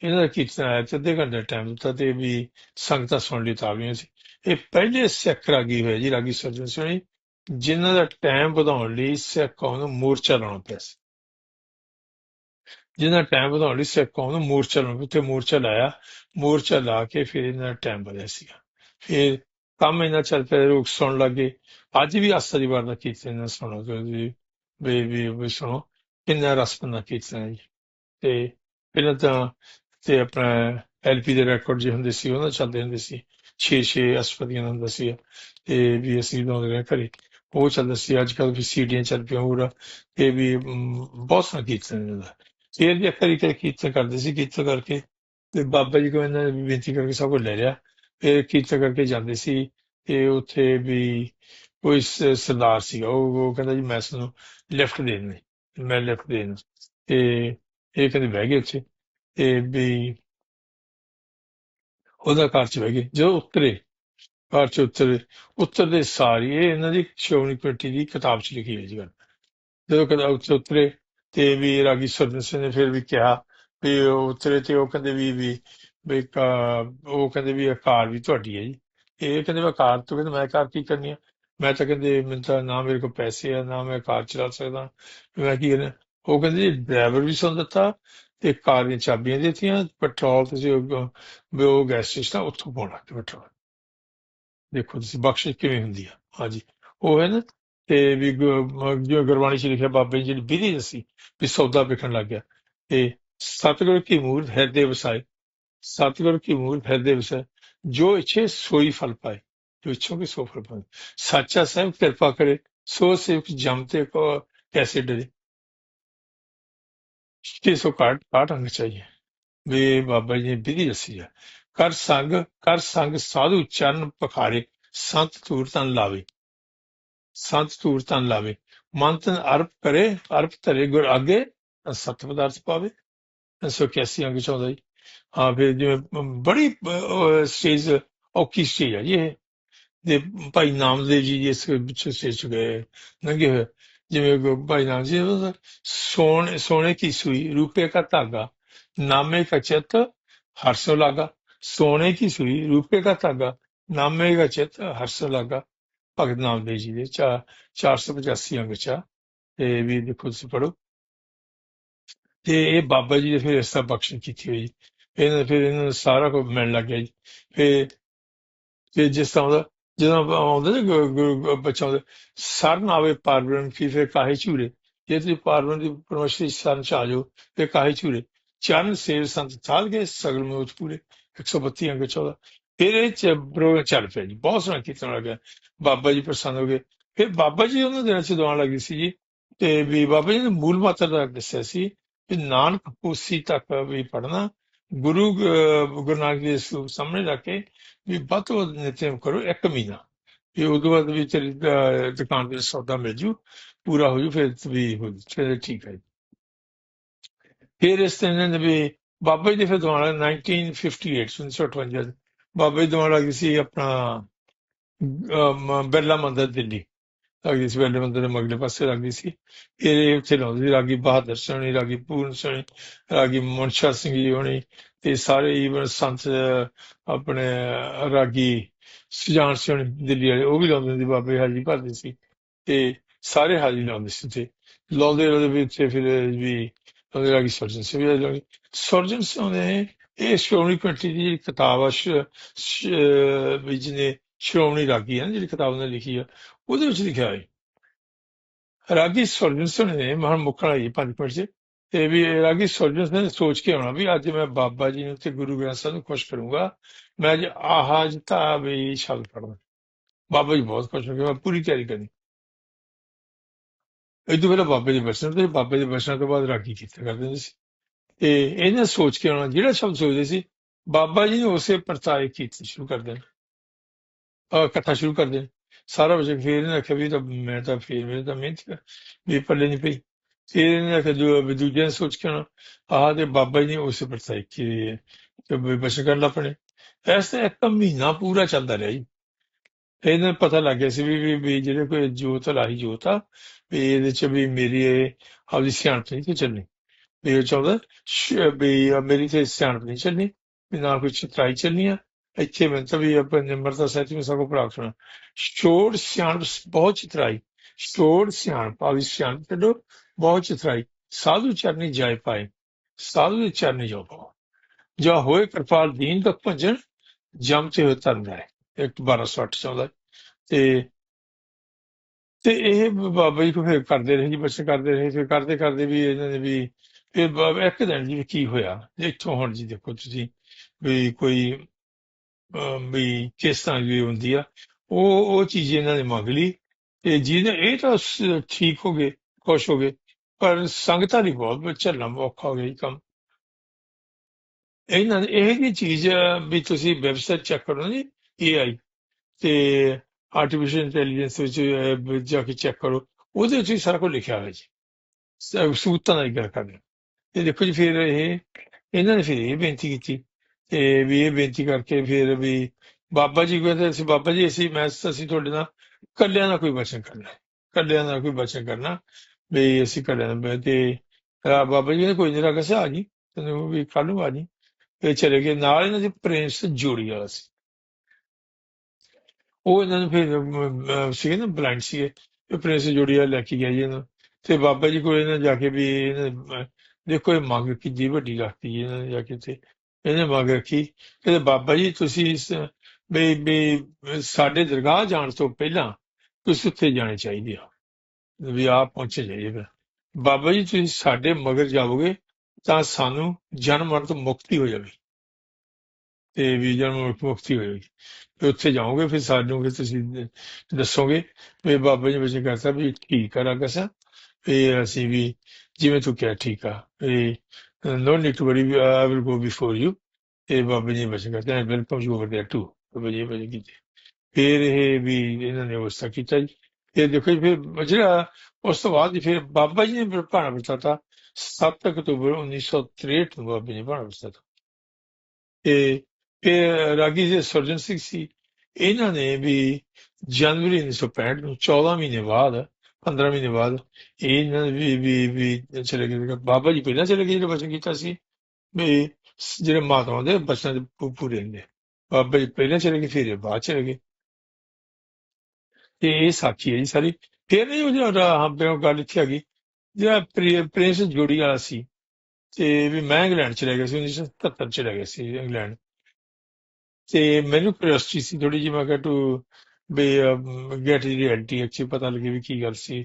ਇਹਨਾਂ ਦਾ ਕੀਰਤਨ ਆਇਆ ਤੇ ਅੱਧੇ ਘੰਟੇ ਟਾਈਮ ਦਿੱਤਾ ਤੇ ਵੀ ਸੰਗਤਾਂ ਸੁਣ ਲਈ ਤਾਲੀਆਂ ਸੀ ਇਹ ਪਹਿਲੇ ਸਿੱਖ ਰਾਗੀ ਹੋਏ ਜੀ ਰਾਗੀ ਸਰਜਨ ਸਿੰਘ ਜੀ, ਜਿਨ੍ਹਾਂ ਦਾ ਟਾਈਮ ਵਧਾਉਣ ਲਈ ਸਿੱਖ ਕੌਮ ਨੂੰ ਮੋਰਚਾ ਲਾਉਣਾ ਪਿਆ ਸੀ। ਜਿਨ੍ਹਾਂ ਦਾ ਟਾਈਮ ਵਧਾਉਣ ਲਈ ਸਿੱਖ ਕੌਮ ਨੂੰ ਮੋਰਚਾ ਲਾਉਣਾ ਉੱਥੇ ਮੋਰਚਾ ਲਾਇਆ। ਮੋਰਚਾ ਲਾ ਕੇ ਫਿਰ ਇਹਨਾਂ ਦਾ ਟਾਈਮ ਵਧਿਆ ਸੀਗਾ। ਫਿਰ ਕੰਮ ਇਹਨਾਂ ਚੱਲ ਪਿਆ ਲੋਕ ਸੁਣਨ ਲੱਗੇ ਅੱਜ ਵੀ ਆਸਾ ਦੀ ਵਾਰ ਦਾ ਕੀਰਤਨ ਸੁਣੋ ਤੁਸੀਂ ਵੀ ਵੀ ਸੁਣੋ। ਕਿੰਨਾ ਰਸਪੰਨਾ ਕੀਰਤਨ ਹੈ ਜੀ। ਤੇ ਪਹਿਲਾਂ ਤਾਂ ਤੇ ਆਪਣਾ ਐਲਪੀ ਦੇ ਰਿਕਾਰਡ ਜੇ ਹੁੰਦੇ ਸੀ, ਉਹਨਾਂ ਚੱਲਦੇ ਹੁੰਦੇ ਸੀ। 6-6 ਅਸਪਤੀਆਂ ਦਾ ਹੁੰਦਾ ਸੀ। ਤੇ ਵੀ ਅਸੀਂ ਲਾਉਂਦੇ ਰਹੇ ਘਰੇ। ਉਹ ਚੱਲਦਾ ਸੀ। ਅੱਜ ਕੱਲ ਵੀ ਸੀਡੀਆਂ ਚੱਲ ਪਈਆਂ ਹੋਰ। ਤੇ ਵੀ ਬਹੁਤ ਸਾਰਾ ਕੀਰਤਨ ਇਹਨਾਂ ਦਾ ਫੇਰ ਵੀ ਅਕਰੀ ਕੇ ਕੀਰਤਨ ਕਰਦੇ ਸੀ, ਕੀਰਤਨ ਕਰਕੇ। ਤੇ ਬਾਬਾ ਜੀ ਕੋਲ ਇਹਨਾਂ ਨੇ ਬੇਨਤੀ ਕਰਕੇ ਸਭ ਕੁਝ ਲੈ ਲਿਆ। ਫਿਰ ਕੀਰਤਨ ਕਰਕੇ ਜਾਂਦੇ ਸੀ। ਤੇ ਉੱਥੇ ਵੀ ਕੋਈ ਸਰਦਾਰ ਸੀਗਾ। ਉਹ ਉਹ ਕਹਿੰਦਾ ਜੀ, ਮੈਂ ਤੁਹਾਨੂੰ ਲਿਫਟ ਦੇ ਦਿੰਦੀ ਮੈਂ ਲਿਫਟ ਦੇ ਦਿੰਦਾ ਤੇ ਇਹ ਕਹਿੰਦੇ ਬਹਿ ਗਏ ਉੱਥੇ ਤੇ ਵੀ ਉਹਦਾ ਘਰ ਚ ਬਹਿ ਗਏ ਜਦੋਂ ਉਤਰੇ ਘਰ ਚ ਉਤਰੇ ਉਤਰਦੇ ਸਾਰੀ ਇਹ ਇਹਨਾਂ ਦੀ ਸ਼੍ਰੋਮਣੀ ਕਮੇਟੀ ਦੀ ਕਿਤਾਬ ਚ ਲਿਖੀ ਹੋਈ ਜੀ ਗੱਲ ਜਦੋਂ ਕਦਾ ਉੱਥੇ ਉਤਰੇ ਤੇ ਵੀ ਰਾਗੀ ਸਰਜਨ ਸਿੰਘ ਨੇ ਫਿਰ ਵੀ ਕਿਹਾ ਵੀ ਉਹ ਉਤਰੇ ਤੇ ਉਹ ਕਹਿੰਦੇ ਵੀ ਵੀ ਵੀ ਉਹ ਕਹਿੰਦੇ ਵੀ ਇਹ ਕਾਰ ਵੀ ਤੁਹਾਡੀ ਹੈ ਜੀ ਇਹ ਕਹਿੰਦੇ ਮੈਂ ਕਾਰ ਤੋਂ ਕਹਿੰਦੇ ਮੈਂ ਕਾਰ ਕੀ ਕਰਨੀ ਆ ਮੈਂ ਤਾਂ ਕਹਿੰਦੇ, ਮੈਨੂੰ ਤਾਂ ਨਾ ਮੇਰੇ ਕੋਲ ਪੈਸੇ ਆ, ਨਾ ਮੈਂ ਕਾਰ ਚਲਾ ਸਕਦਾ। ਮੈਂ ਕੀ ਕਰਨਾ? ਉਹ ਕਹਿੰਦੇ ਜੀ ਡਰਾਈਵਰ ਵੀ ਸਾਨੂੰ ਦਿੱਤਾ ਤੇ ਕਾਰ ਦੀਆਂ ਚਾਬੀਆਂ ਦਿੱਤੀਆਂ, ਪੈਟਰੋਲ ਤੁਸੀਂ ਉਹ ਗੈਸ ਸਟੇਸ਼ਨ ਉੱਥੋਂ ਪਾਉਣਾ ਤੇ ਪੈਟਰੋਲ। ਦੇਖੋ ਤੁਸੀਂ ਬਖਸ਼ਿਸ਼ ਕਿਵੇਂ ਹੁੰਦੀ ਆ। ਹਾਂਜੀ। ਉਹ ਹੈ ਨਾ, ਤੇ ਵੀ ਜੋ ਗੁਰਬਾਣੀ ਚ ਲਿਖਿਆ, ਬਾਬੇ ਜੀ ਨੇ ਵਿਧੀ ਦੱਸੀ ਵੀ ਸੌਦਾ ਵਿਕਣ ਲੱਗ ਗਿਆ। ਤੇ ਸਤਿਗੁਰ ਕੀ ਮੂਰਤ ਹਿਰਦੇ ਵਸਾਏ ਸਤਿਗੁਰ ਕੀ ਮੂਰਤ ਹਿਰਦੇ ਵਸਾਏ ਜੋ ਇੱਛੇ ਸੋਈ ਫਲ ਪਾਏ। ਜੋ ਇੱਛੋ ਸੋ ਫਲ ਪਾਏ ਸੱਚਾ ਸਾਹਿਬ, ਕਿਰਪਾ ਕਰੇ, ਸੋ ਸੇਵਕ ਜਮਤੇ ਕੋ ਕੈਸੇ ਡਰੇ। ਛੇ ਸੌ ਕਾਟ ਕਾਟ ਅੰਗ ਚਾਹੀਏ। ਵੀ ਬਾਬਾ ਜੀ ਵਿਧੀ ਦੱਸੀ ਆ। ਕਰ ਸੰਗ ਕਰ ਸੰਗ ਸਾਧੂ ਚਰਨ ਪਖਾਰੇ, ਸੰਤ ਤੂਰ ਤਨ ਲਾਵੇ। ਸੰਤ ਤੂਰ ਤਨ ਲਾਵੇ। ਮਨ ਤਨ ਅਰਪ ਕਰੇ, ਅਰਪ ਧਰੇ ਗੁਰ ਆਗੇ, ਤਾਂ ਸਤ ਪਦਾਰਥ ਪਾਵੇ। 181 ਅੰਗ ਚਾਹੁੰਦਾ ਜੀ। ਹਾਂ, ਫਿਰ ਜਿਵੇਂ ਬੜੀ ਸਟੇਜ ਔਖੀ ਸਟੇਜ ਆ ਜੀ ਇਹ। ਦੇ ਭਾਈ ਨਾਮਦੇਵ ਜੀ ਜੀ ਇਸ ਵਿੱਚ ਸਟੇਜ ਚ ਗਏ ਨੰਗੇ ਹੋਏ ਜਿਵੇਂ ਕੋ ਭਾਈ ਨਾਮ ਜੀ ਉਹ ਸੋਨੇ ਸੋਨੇ की सुई रुपये का धागा नामे का चित हर्ष लागा सोने की सुई रुपये का धागा नामे का चित हर्ष लागा ਭਗਤ ਨਾਮਦੇਵ ਜੀ ਦੇ ਚਾ 485 ਅੰਗ ਚ ਆ। ਤੇ ਵੀ ਦੇਖੋ ਤੁਸੀਂ ਪੜੋ ਤੇ ਇਹ ਬਾਬਾ ਜੀ ਨੇ ਫਿਰ ਇਸ ਤਰ੍ਹਾਂ ਬਖਸ਼ਿਸ਼ ਕੀਤੀ ਹੋਈ ਇਹਨਾਂ ਨੇ ਫਿਰ ਇਹਨਾਂ ਨੂੰ ਸਾਰਾ ਕੁਝ ਮਿਲਣ ਲੱਗ ਗਿਆ ਜੀ ਫਿਰ ਤੇ ਜਿਸ ਤਰ੍ਹਾਂ ਦਾ ਜਦੋਂ ਆਉਂਦੇ ਨੇ ਗੁ- ਬੱਚਾ ਆਉਂਦਾ ਸਰਨ ਆਵੇ ਪਾਰਬ੍ਰਹਮ ਕੀ ਫਿਰ ਕਾਹੇ ਝੂਰੇ? ਜੇ ਤੁਸੀਂ ਪਾਰਬ੍ਰਹਮ ਦੀ ਪਰਮੇਸ਼ਰੀ ਸਰਨ ਚ ਆ ਜਾਓ ਤੇ ਕਾਹੇ ਝੂਰੇ? ਚਰਨ, ਸੇਵ, ਸੰਤ ਸਾਧ ਗਏ, ਸਗਲ ਮੋਚ ਪੂਰੇ 132 ਅੰਗ 14 ਫਿਰ ਇਹ ਚ ਬਰੋ ਚੱਲ ਪਿਆ ਜੀ, ਬਹੁਤ ਸੋਹਣਾ ਕੀਰਤਨ ਲੱਗਿਆ ਬਾਬਾ ਜੀ ਪ੍ਰਸੰਨ ਹੋ ਗਏ। ਫਿਰ ਬਾਬਾ ਜੀ ਉਹਨਾਂ ਦਿਨਾਂ ਚ ਦਵਾਉਣ ਲੱਗੀ ਸੀ ਜੀ, ਤੇ ਵੀ ਬਾਬਾ ਜੀ ਨੇ ਮੂਲ ਮਾਤਰ ਦਾ ਦੱਸਿਆ ਸੀ ਕਿ ਨਾਨਕ ਪੋਸੀ ਤੱਕ ਵੀ ਪੜਨਾ ਗੁਰੂ ਅਹ, ਗੁਰੂ ਨਾਨਕ ਦੇ ਸਰੂਪ ਸਾਹਮਣੇ ਰੱਖ ਕੇ ਵੀ ਵੱਧ ਤੋਂ ਵੱਧ ਨਿਤਨੇਮ ਕਰੋ ਇੱਕ ਮਹੀਨਾ। ਵੀ ਉਦੋਂ ਬਾਅਦ ਵੀ ਤੇਰੀ ਅਹ, ਦੁਕਾਨ ਤੇ ਸੌਦਾ ਮਿਲ ਜੂ ਪੂਰਾ ਹੋ ਜੂ ਫਿਰ ਵੀ ਹੋ ਜੂ ਫਿਰ ਠੀਕ ਹੈ ਫਿਰ ਇਸ ਤਰ੍ਹਾਂ ਇਹਨਾਂ ਨੇ ਵੀ ਬਾਬਾ ਜੀ ਦੇ ਫਿਰ ਦੁਆਰਾ 1958 1958 ਬਾਬਾ ਜੀ ਦੁਆਰਾ ਸੀ ਆਪਣਾ ਅਮ, ਬਿਰਲਾ ਮੰਦਿਰ ਦਿੱਲੀ। ਲੱਗਦੀ ਸੀ ਬਿਰਲਾ ਮੰਦਿਰ ਦੇ ਮਗਲੇ ਪਾਸੇ ਲੱਗਦੀ ਸੀ। ਇਹ ਉੱਥੇ ਲਾਉਂਦੀ, ਰਾਗੀ ਬਹਾਦਰ ਸੋਣੀ ਰਾਗੀ ਪੂਰਨ ਸੋਣੀ ਰਾਗੀ ਮਨਸ਼ਾ ਸਿੰਘ ਜੀ ਹੋਣੀ ਤੇ ਸਾਰੇ ਈਵਨ ਸੰਤ ਆਪਣੇ ਰਾਗੀ ਸੁਜਾਨ ਸਿੰਘ ਦਿੱਲੀ ਵਾਲੇ, ਉਹ ਵੀ ਲਾਉਂਦੇ ਸੀ, ਬਾਬੇ ਹਾਜੀ ਭਰਦੇ ਸੀ। ਤੇ ਸਾਰੇ ਹਾਜੀ ਲਾਉਂਦੇ ਸੀ ਤੇ ਲਾਉਂਦੇ ਉਹਦੇ ਵਿੱਚ ਫਿਰ ਵੀ ਉਹਦੇ ਰਾਗੀ ਸਰਜਨ ਸਿੰਘ ਵੀ ਲਾਉਂਦੇ ਸਰਜਨ ਸਿੰਘ ਨੇ, ਇਹ ਸ਼੍ਰੋਮਣੀ ਕਮੇਟੀ ਦੀ ਕਿਤਾਬ ਆ ਜਿਹਨੇ ਸ਼੍ਰੋਮਣੀ ਰਾਗੀ ਹੈ ਨਾ ਜਿਹੜੀ ਕਿਤਾਬ ਉਹਨੇ ਲਿਖੀ ਆ, ਉਹਦੇ ਵਿੱਚ ਲਿਖਿਆ ਹੈ। ਰਾਗੀ ਸਰਜਨ ਸਿੰਘ ਨੇ, ਮਹਾਨ ਮੁਖੜਾ ਜੀ ਪੰਜ ਮਿੰਟ ਚ, ਤੇ ਵੀ ਰਾਗੀ ਸਰਜਨ ਸਿੰਘ ਨੇ ਸੋਚ ਕੇ ਆਉਣਾ ਵੀ ਅੱਜ ਮੈਂ ਬਾਬਾ ਜੀ ਨੂੰ ਤੇ ਗੁਰੂ ਗ੍ਰੰਥ ਸਾਹਿਬ ਨੂੰ ਖੁਸ਼ ਕਰੂੰਗਾ, ਮੈਂ ਅੱਜ ਆਹਾ ਤਾਂ ਵੀ ਸ਼ਬਦ ਪੜਨਾ ਬਾਬਾ ਜੀ ਬਹੁਤ ਖੁਸ਼ ਹੋ ਗਏ ਮੈਂ ਪੂਰੀ ਤਿਆਰੀ ਕਰਨੀ। ਇਹ ਤੋਂ ਪਹਿਲਾਂ ਬਾਬੇ ਦੇ ਬਚਨ ਤੇ, ਬਾਬੇ ਦੇ ਬਚਨਾਂ ਤੋਂ ਬਾਅਦ ਰਾਗੀ ਕੀਤਾ ਕਰਦੇ ਹੁੰਦੇ ਸੀ। ਤੇ ਇਹਨੇ ਸੋਚ ਕੇ ਆਉਣਾ, ਜਿਹੜਾ ਸ਼ਬਦ ਸੋਚਦੇ ਸੀ, ਬਾਬਾ ਜੀ ਨੇ ਉਸੇ ਪਰਚਾਏ ਕੀਤੀ ਸ਼ੁਰੂ ਕਰ ਦੇਣ। ਇਕੱਠਾ ਸ਼ੁਰੂ ਕਰ ਦੇਣ ਸਾਰਾ ਵਜੇ ਫੇਰ ਇਹਨੇ ਆਖਿਆ ਵੀ ਇਹ ਤਾਂ ਮੈਂ ਤਾਂ ਫੇਰ ਮੇਰੇ ਤਾਂ ਮਿਹਨਤ ਕਰ- ਵੀ ਪੱਲੇ ਨਹੀਂ ਪਈ। ਫੇਰ ਇਹਨੇ ਆਖਿਆ ਦੂ, ਵੀ ਦੂਜੇ ਨੇ ਸੋਚ ਕੇ ਆਉਣਾ, ਆਹ ਤੇ ਬਾਬਾ ਜੀ ਨੇ ਉਸੇ ਪਰਚਾਏ ਕੀ ਕਿ ਵੀ ਬਚਨ ਕਰਨ ਲੱਪਣੇ ਐਸੇ ਇੱਕ ਮਹੀਨਾ ਪੂਰਾ ਚੱਲਦਾ ਰਿਹਾ ਜੀ। ਇਹਨਾਂ ਨੂੰ ਪਤਾ ਲੱਗ ਗਿਆ ਸੀ ਵੀ, ਵੀ- ਵੀ ਜਿਹੜੇ ਕੋਈ ਜੋਤ ਲਾਈ ਜੋਤ ਆ, ਵੀ ਇਹਦੇ ਚ ਵੀ ਮੇਰੀ ਇਹ ਆਪਦੀ ਸਿਆਣਪ ਨਹੀਂ ਤੇ ਚੱਲਣੀ। ਵੀ ਉਹ ਚਾਹੁੰਦਾ, ਸ਼- ਵੀ ਆ ਮੇਰੀ ਤੇ ਸਿਆਣਪ ਨਹੀਂ ਚੱਲਣੀ, ਵੀ ਨਾ ਕੋਈ ਚਤਰਾਈ ਚੱਲਣੀ ਆ ਇੱਥੇ ਮੈਂ ਤਾਂ ਵੀ ਆਪਣੇ ਨਿਮਰਤਾ ਸਹਿਤ ਵਿੱਚ ਸਗੋਂ ਪ੍ਰਾਪਤ ਹੋਣਾ ਛੋੜ ਸਿਆਣਪ ਬਹੁਤ ਚਿਤਰਾਈ। ਛੋੜ ਸਿਆਣਪ ਆਪਦੀ ਸਿਆਣਪ ਛੱਡੋ ਬਹੁਤ ਚਤਰਾਈ। ਸਾਧੂ ਚਰਨੀ ਜਾਇ ਪਾਏ। ਸਾਧੂ ਦੇ ਚਰਨੀ ਜੋ ਪਾਓ। ਜੋ ਹੋਏ ਕਿਰਪਾਲ ਦੀਨ ਤੱਕ ਭਜਨ ਜਮ ਤੇ ਹੋ ਤਰਦਾ ਹੈ ਇੱਕ 1208 ਚਾਹੁੰਦਾ ਤੇ ਤੇ ਇਹ ਬਾਬਾ ਜੀ ਕੋ ਫਿਰ ਕਰਦੇ ਰਹੇ ਜੀ ਬੱਚੇ ਕਰਦੇ ਰਹੇ, ਫਿਰ ਕਰਦੇ ਕਰਦੇ ਵੀ ਇਹਨਾਂ ਨੇ ਵੀ, ਫਿਰ ਇੱਕ ਦਿਨ ਜੀ ਕੀ ਹੋਇਆ? ਇੱਥੋਂ ਹੁਣ ਜੀ ਦੇਖੋ ਤੁਸੀਂ ਵੀ ਕੋਈ ਵੀ ਕਿਸ ਤਰ੍ਹਾਂ ਦੀ ਹੁੰਦੀ ਆ ਉਹ ਉਹ ਚੀਜ਼ ਇਹਨਾਂ ਨੇ ਮੰਗ ਲਈ ਤੇ ਜਿਹਨੇ ਇਹ ਤਾਂ ਸ- ਠੀਕ ਹੋ ਗਏ ਖੁਸ਼ ਹੋ ਗਏ ਪਰ ਸੰਗਤਾਂ ਦੀ ਬਹੁਤ ਝੱਲਣਾ ਔਖਾ ਹੋ ਗਿਆ ਜੀ ਕੰਮ। ਇਹਨਾਂ ਨੇ ਇਹ ਜੀ ਚੀਜ਼ ਵੀ ਤੁਸੀਂ ਵੈਬਸਾਈਟ ਚੈੱਕ ਕਰੋ ਜੀ AI ਤੇ ਆਰਟੀਫੀਸ਼ੀਅਲ ਇੰਟੈਲੀਜੈਂਸ ਵਿੱਚ ਅਹ, ਜਾ ਕੇ ਚੈੱਕ ਕਰੋ ਉਹਦੇ ਵਿੱਚ ਵੀ ਸਾਰਾ ਕੁਝ ਲਿਖਿਆ ਹੋਇਆ ਜੀ। ਸ- ਸਬੂਤਾਂ ਨਾਲ ਹੀ ਗੱਲ ਕਰਨੀ। ਤੇ ਦੇਖੋ ਜੀ ਫਿਰ ਇਹ ਇਹਨਾਂ ਨੇ ਫਿਰ ਇਹ ਬੇਨਤੀ ਕੀਤੀ ਤੇ ਵੀ ਇਹ ਬੇਨਤੀ ਕਰਕੇ ਫਿਰ ਵੀ ਬਾਬਾ ਜੀ ਕਹਿੰਦੇ ਅਸੀਂ ਬਾਬਾ ਜੀ ਅਸੀਂ ਮੈਂ ਅਸੀਂ ਤੁਹਾਡੇ ਨਾਲ ਕੱਲਿਆਂ ਦਾ ਕੋਈ ਬਚਨ ਕਰਨਾ ਕੱਲਿਆਂ ਦਾ ਕੋਈ ਬਚਨ ਕਰਨਾ ਵੀ ਅਸੀਂ ਕੱਲਿਆਂ ਦਾ ਤੇ ਬਾਬਾ ਜੀ ਨੇ ਕੋਈ ਨਹੀਂ ਰੱਖਿਆ ਸੀ ਆ ਜੀ। ਤੈਨੂੰ ਵੀ ਕੱਲੂ ਆ ਜੀ। ਇਹ ਚਲੇ ਗਏ। ਨਾਲ ਇਹਨਾਂ ਦੀ ਪ੍ਰਿੰਸ ਜੋੜੀ ਵਾਲਾ ਸੀ। ਉਹ ਇਹਨਾਂ ਨੂੰ ਫਿਰ ਅਮ, ਸੀਗੇ ਨਾ ਬਲਾਈਂਡ ਸੀਗੇ। ਤੇ ਪ੍ਰਿੰਸ ਵਾਲਾ ਲੈ ਕੇ ਗਿਆ ਜੀ ਇਹਨਾਂ ਨੂੰ। ਤੇ ਬਾਬਾ ਜੀ ਕੋਲ ਇਹਨਾਂ ਜਾ ਕੇ ਵੀ ਇਹਨਾਂ ਨੇ, ਦੇਖੋ ਇਹ ਮੰਗ ਕਿੱਡੀ ਵੱਡੀ ਰੱਖਤੀ ਜੀ ਇਹਨਾਂ ਨੇ ਜਾ ਕੇ ਤੇ ਇਹਨੇ ਮੰਗ ਰੱਖੀ ਕਿ ਬਾਬਾ ਜੀ, ਤੁਸੀਂ ਇਸ ਵੀ ਵੀ ਸਾਡੇ ਦਰਗਾਹ ਜਾਣ ਤੋਂ ਪਹਿਲਾਂ ਤੁਸੀਂ ਉੱਥੇ ਜਾਣੇ ਚਾਹੀਦੇ ਆ ਵੀ ਆਪ ਪਹੁੰਚੇ ਜਾਈਏ ਬਾਬਾ ਜੀ, ਤੁਸੀਂ ਸਾਡੇ ਮਗਰ ਜਾਓਗੇ ਤਾਂ ਸਾਨੂੰ ਜਨਮ ਮਰਨ ਤੋਂ ਮੁਕਤੀ ਹੋ ਜਾਵੇ ਤੇ ਵੀ ਜਨਮ ਮੁਕਤੀ ਹੋ ਜਾਵੇਗੀ। ਤੇ ਉੱਥੇ ਜਾਓਗੇ, ਫਿਰ ਸਾਨੂੰ ਫਿਰ ਤੁਸੀਂ ਦੱਸੋਗੇ। ਵੀ ਬਾਬਾ ਜੀ ਵਿੱਚ ਕਹਤਾ ਵੀ ਠੀਕ ਆ ਰਗਸਾ ਵੀ ਅਸੀਂ ਵੀ ਜਿਵੇਂ ਤੂੰ ਕਿਹਾ ਠੀਕ ਆ। ਵੀ no need to worry I will go before you ਤੇ ਬਾਬਾ ਜੀ ਵਿੱਚ ਕਹਤਾ welcome you over there to Baba ji ਵਿੱਚ ਕੀਤੀ ਫਿਰ ਇਹ ਵੀ ਇਹਨਾਂ ਨੇ ਉਸ ਕੀਤਾ ਜੀ ਇਹ ਦੇਖੋ ਜੀ ਫਿਰ ਜਿਹੜਾ ਉਸ ਤੋਂ ਬਾਅਦ ਜੀ ਫਿਰ ਬਾਬਾ ਜੀ ਨੇ ਫਿਰ ਭਾਣਾ ਬਰਤਾਤਾ 7 ਅਕਤੂਬਰ 1963 ਨੂੰ ਬਾਬਾ ਜੀ ਨੇ ਭਾਣਾ ਬਰਤਾਤਾ ਤੇ ਫਿਰ ਰਾਗੀ ਜੀ ਸਰਜਨ ਸਿੰਘ ਸੀ ਇਹਨਾਂ ਨੇ ਵੀ ਜਨਵਰੀ 1965 ਨੂੰ 14 ਮਹੀਨੇ ਬਾਅਦ 15 ਮਹੀਨੇ ਬਾਅਦ ਇਹਨਾਂ ਨੇ ਵੀ ਵੀ ਵੀ ਚਲੇ ਗਏ ਬਾਬਾ ਜੀ ਪਹਿਲਾਂ ਚਲੇ ਗਏ ਜਿਹੜੇ ਬਚਨ ਕੀਤਾ ਸੀ, ਵੀ ਜਿਹੜੇ ਮਾਤਾਵਾਂ ਦੇ ਬਚਨਾਂ ਪੂਰੇ ਹੁੰਦੇ ਬਾਬਾ ਜੀ ਪਹਿਲਾਂ ਚਲੇ ਗਏ, ਫਿਰ ਇਹ ਬਾਅਦ ਚਲੇ ਗਏ। ਤੇ ਇਹ ਸਾਖੀ ਹੈ ਜੀ ਸਾਰੀ। ਫਿਰ ਇਹ ਜਿਹੜਾ ਪਿਓ ਗੱਲ ਇੱਥੇ ਆ ਗਈ, ਜਿਹੜਾ ਪ੍ਰਿ- ਪ੍ਰਿੰਸ ਜੋੜੀ ਵਾਲਾ ਸੀ, ਤੇ ਵੀ ਮੈਂ ਇੰਗਲੈਂਡ ਚਲੇ ਗਿਆ ਸੀ 1977 ਚਲੇ ਗਿਆ ਸੀ ਇੰਗਲੈਂਡ। ਤੇ ਮੈਨੂੰ ਕਿਉਰਿਓਸਿਟੀ ਸੀ ਥੋੜੀ ਜਿਹੀ, ਮੈਂ ਕਿਹਾ to we get the reality actually ਪਤਾ ਲੱਗੇ ਵੀ ਕੀ ਗੱਲ ਸੀ।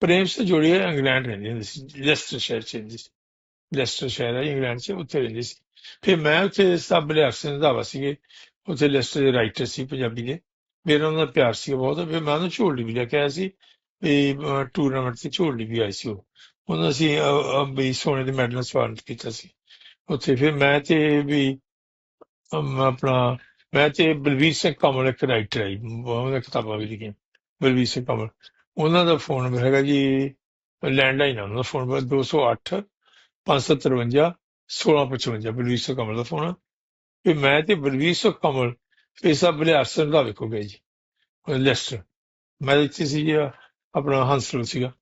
ਪ੍ਰੇਮ ਸੇ ਜੋੜੀ ਇੰਗਲੈਂਡ ਰਹਿੰਦੀ ਹੁੰਦੀ ਸੀ ਲੈਸਟਰ ਸ਼ਹਿਰ ਚ ਰਹਿੰਦੀ ਸੀ। ਲੈਸਟਰ ਸ਼ਹਿਰ ਹੈ ਇੰਗਲੈਂਡ ਚ ਉੱਥੇ ਰਹਿੰਦੀ ਸੀ। ਫਿਰ ਮੈਂ ਉੱਥੇ ਸਭ ਲਿਆਰ ਸਿੰਘ ਸੀਗੇ ਉੱਥੇ ਲੈਸਟਰ ਦੇ ਰਾਈਟਰ ਸੀ ਪੰਜਾਬੀ ਦੇ। ਮੇਰਾ ਉਹਨਾਂ ਦਾ ਪਿਆਰ ਸੀ ਬਹੁਤ ਫਿਰ ਮੈਂ ਉਹਨੂੰ ਝੋਲੀ ਵੀ ਲੈ ਕੇ ਆਇਆ ਸੀ ਵੀ ਟੂਰਨਾਮੈਂਟ ਤੇ ਝੋਲੀ ਵੀ ਆਈ ਸੀ ਉਹ। ਉਹਨਾਂ ਅਸੀਂ ਅਹ, ਵੀ ਸੋਨੇ ਦੇ ਮੈਡਲ ਸਵਾਗਤ ਕੀਤਾ ਸੀ। ਉੱਥੇ ਫਿਰ ਮੈਂ ਤੇ ਵੀ ਆਪਣਾ ਮੈਂ ਤੇ ਬਲਵੀਰ ਸਿੰਘ ਕਮਲ ਇੱਕ ਰਾਈਟਰ ਹੈ ਜੀ, ਉਹਨਾਂ ਕਿਤਾਬਾਂ ਵੀ ਲਿਖੀਆਂ ਬਲਵੀਰ ਸਿੰਘ ਕਮਲ। ਉਹਨਾਂ ਦਾ ਫੋਨ ਨੰਬਰ ਹੈਗਾ ਜੀ ਲੈਂਡਲਾਈਨ ਆ ਉਹਨਾਂ ਦਾ ਫੋਨ ਨੰਬਰ 208 553 1655 ਬਲਵੀਰ ਸਿੰਘ ਕਮਲ ਦਾ ਫੋਨ ਆ। ਵੀ ਮੈਂ ਤੇ ਬਲਵੀਰ ਸਿੰਘ ਕਮਲ ਇਹ ਸਭ ਬਲਿਆਸਨ ਦਾ ਵੇਖੋ ਗਏ ਜੀ ਲੈਸਟਰ ਮੈਂ ਇੱਥੇ ਸੀ ਜੀ ਆਪਣਾ ਹੰਸਲ ਸੀਗਾ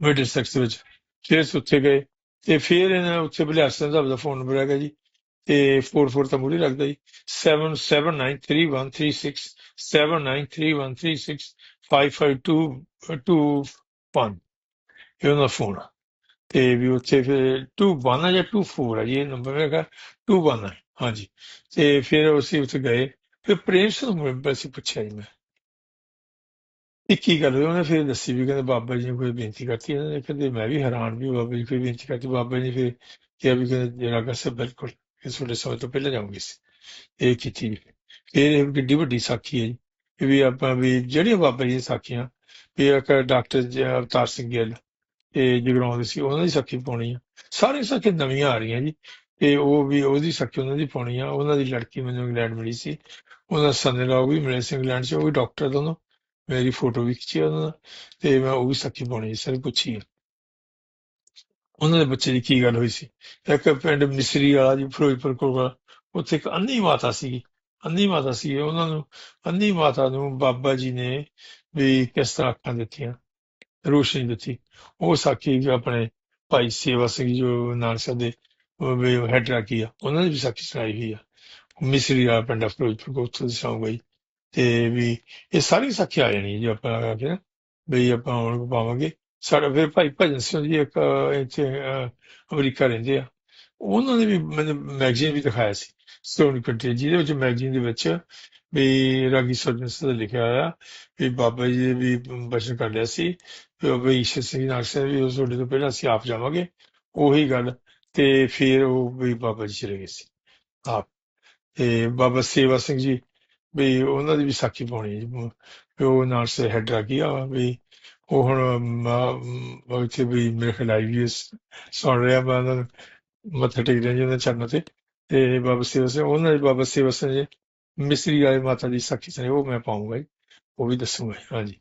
ਮਿਡਲ ਸੈਕਸ ਵਿੱਚ। ਫਿਰ ਅਸੀਂ ਉੱਥੇ ਗਏ ਤੇ ਫਿਰ ਇਹਨਾਂ ਉੱਥੇ ਬਲਿਆਸਨ ਦਾ ਦਾ ਫੋਨ ਨੰਬਰ ਹੈਗਾ ਜੀ ਤੇ 44 ਤਾਂ ਮੂਰੀ ਲੱਗਦਾ ਜੀ। 77931336 793136 55221 ਇਹ ਉਹਨਾਂ ਦਾ ਫੋਨ ਆ। ਤੇ ਵੀ ਉੱਥੇ ਫਿਰ 21 ਜਾਂ 24 ਹੈ ਜੀ, ਇਹ ਨੰਬਰ ਹੈਗਾ। 21 ਆ, ਹਾਂਜੀ। ਤੇ ਫਿਰ ਅਸੀਂ ਉੱਥੇ ਗਏ। ਫਿਰ ਪ੍ਰੇਮ ਸਿੰਘ ਨੂੰ ਅਸੀਂ ਪੁੱਛਿਆ ਜੀ ਮੈਂ। ਇਹ ਕੀ ਗੱਲ ਹੋਈ? ਉਹਨੇ ਫਿਰ ਦੱਸੀ ਵੀ ਕਹਿੰਦੇ ਬਾਬਾ ਜੀ ਨੇ ਕੋਈ ਬੇਨਤੀ ਕਰਤੀ। ਇਹਨਾਂ ਨੇ ਕਹਿੰਦੇ ਮੈਂ ਵੀ ਹੈਰਾਨ ਵੀ ਬਾਬਾ ਜੀ ਕੋਈ ਬੇਨਤੀ ਕਰਤੀ। ਬਾਬਾ ਜੀ ਫਿਰ ਕਿਹਾ ਵੀ ਕਹਿੰਦੇ ਜਿਹੜਾ ਕਸੇ ਬਿਲਕੁਲ ਇਸ ਵੇਲੇ ਸਮੇਂ ਤੋਂ ਪਹਿਲਾਂ ਜਾਊਂਗੀ ਸੀ ਇਹ ਕੀਤੀ ਫਿਰ ਇਹ ਕਿੱਡੀ ਵੱਡੀ ਸਾਖੀ ਹੈ ਇਹ ਵੀ ਆਪਾਂ ਵੀ ਜਿਹੜੀਆਂ ਬਾਬਾ ਜੀ ਸਾਖੀਆਂ ਵੀ ਇੱਕ ਡਾਕਟਰ ਅਵਤਾਰ ਸਿੰਘ ਗਿੱਲ ਤੇ ਜਗਰਾਉਂਦੇ ਸੀ, ਉਹਨਾਂ ਦੀ ਸਾਖੀ ਪਾਉਣੀ ਆ। ਸਾਰੀਆਂ ਸਾਖੀ ਨਵੀਆਂ ਆ ਰਹੀਆਂ ਜੀ। ਤੇ ਉਹ ਵੀ ਉਹਦੀ ਸਾਖੀ ਉਹਨਾਂ ਦੀ ਪਾਉਣੀ ਆ। ਉਹਨਾਂ ਦੀ ਲੜਕੀ ਮੈਨੂੰ ਇੰਗਲੈਂਡ ਮਿਲੀ ਸੀ। ਉਹਨਾਂ ਸਨੇ ਲੋਕ ਵੀ ਮਿਲੇ ਸੀ ਇੰਗਲੈਂਡ 'ਚ, ਉਹ ਵੀ ਡਾਕਟਰ ਦੋਨੋਂ। ਮੇਰੀ ਫੋਟੋ ਵੀ ਖਿੱਚੀ ਉਹਨਾਂ ਨਾਲ ਤੇ ਮੈਂ ਉਹ ਵੀ ਸਾਖੀ ਪਾਉਣੀ ਸੀ ਸਰ ਪੁੱਛੀ ਆ। ਉਹਨਾਂ ਦੇ ਬੱਚੇ ਦੀ ਕੀ ਗੱਲ ਹੋਈ ਸੀ? ਇੱਕ ਪਿੰਡ ਮਿਸਰੀ ਵਾਲਾ ਜੀ, ਫਿਰੋਜ਼ਪੁਰ ਕੋਲ ਉੱਥੇ ਇੱਕ ਅੰਨੀ ਮਾਤਾ ਸੀ ਅੰਨੀ ਮਾਤਾ ਸੀ ਉਹਨਾਂ ਨੂੰ ਅੰਨੀ ਮਾਤਾ ਨੂੰ ਬਾਬਾ ਜੀ ਨੇ ਵੀ ਕਿਸ ਤਰ੍ਹਾਂ ਅੱਖਾਂ ਦਿੱਤੀਆਂ, ਰੋਸ਼ਨੀ ਦਿੱਤੀ। ਉਹ ਸਾਖੀ ਵੀ ਆਪਣੇ ਭਾਈ ਸੇਵਾ ਸਿੰਘ ਜੋ ਨਾਨਕ ਸਾਹਿਬ ਦੇ ਉਹ ਵੀ ਹੈਡ ਰਾਖੀ ਆ, ਉਹਨਾਂ ਨੇ ਵੀ ਸਾਖੀ ਸੁਣਾਈ ਹੋਈ ਆ। ਮਿਸਰੀ ਵਾਲਾ ਪਿੰਡ ਆ ਫਿਰੋਜ਼ਪੁਰ ਕੋਲ, ਉੱਥੋਂ ਦੀ ਸੌਂ ਗਈ। ਤੇ ਵੀ ਇਹ ਸਾਰੀ ਸਾਖੀ ਆ ਜਾਣੀ ਜੇ ਆਪਾਂ, ਆ ਕੇ ਵੀ ਆਪਾਂ ਹੁਣ ਪਾਵਾਂਗੇ। ਸਾਡਾ ਫਿਰ ਭਾਈ ਭਜਨ ਸਿੰਘ ਜੀ ਇੱਕ ਇੱਥੇ ਅਮਰੀਕਾ ਰਹਿੰਦੇ ਆ। ਉਹਨਾਂ ਨੇ ਵੀ ਮੈਨੂੰ ਮੈਗਜ਼ੀਨ ਵੀ ਦਿਖਾਇਆ ਸੀ, ਸਟੋਨ ਕੰਟਰੀ, ਜਿਹਦੇ ਵਿੱਚ ਮੈਗਜ਼ੀਨ ਦੇ ਵਿੱਚ ਵੀ ਰਾਗੀ ਸਰਜਨ ਦਾ ਲਿਖਿਆ ਹੋਇਆ, ਵੀ ਬਾਬਾ ਜੀ ਨੇ ਵੀ ਬਚਨ ਕਰ ਲਿਆ ਸੀ ਵੀ ਬਾਬਾ ਈਸ਼ਰ ਸਿੰਘ ਨਾਲ ਸਾਹਿਬ ਵੀ ਉਸ ਤੁਹਾਡੇ ਤੋਂ ਪਹਿਲਾਂ ਅਸੀਂ ਆਪ ਜਾਵਾਂਗੇ, ਉਹੀ ਗੱਲ, ਤੇ ਫਿਰ ਉਹ ਵੀ ਬਾਬਾ ਜੀ ਚਲੇ ਗਏ ਸੀ, ਆਪ। ਤੇ ਬਾਬਾ ਸੇਵਾ ਸਿੰਘ ਜੀ, ਵੀ ਉਹਨਾਂ ਦੀ ਵੀ ਸਾਖੀ ਪਾਉਣੀ ਜੀ ਉਹ ਨਾਲ ਸੇ ਹੈਡ ਰਾਗੀ ਆ ਵੀ ਉਹ ਹੁਣ ਮ- ਵੀ ਮੇਰੇ ਖਿਆਲ ਆਈ ਸੁਣ ਰਿਹਾ ਮੈਂ ਉਹਨਾਂ ਨੂੰ, ਮੱਥਾ ਟੇਕ ਰਿਹਾ ਜੀ ਉਹਨਾਂ ਚਰਨਾਂ ਤੇ ਤੇ ਬਾਬਾ ਸੇਵਾ ਸਿੰਘ, ਉਹਨਾਂ ਦੇ ਬਾਬਾ ਸੇਵਾ ਸਿੰਘ ਜੀ, ਮਿਸਰੀ ਵਾਲੇ ਮਾਤਾ ਦੀ ਸਾਖੀ ਸੁਣੀ ਉਹ ਮੈਂ ਪਾਉਂਗਾ ਜੀ, ਉਹ ਵੀ ਦੱਸੂਗਾ ਜੀ। ਹਾਂਜੀ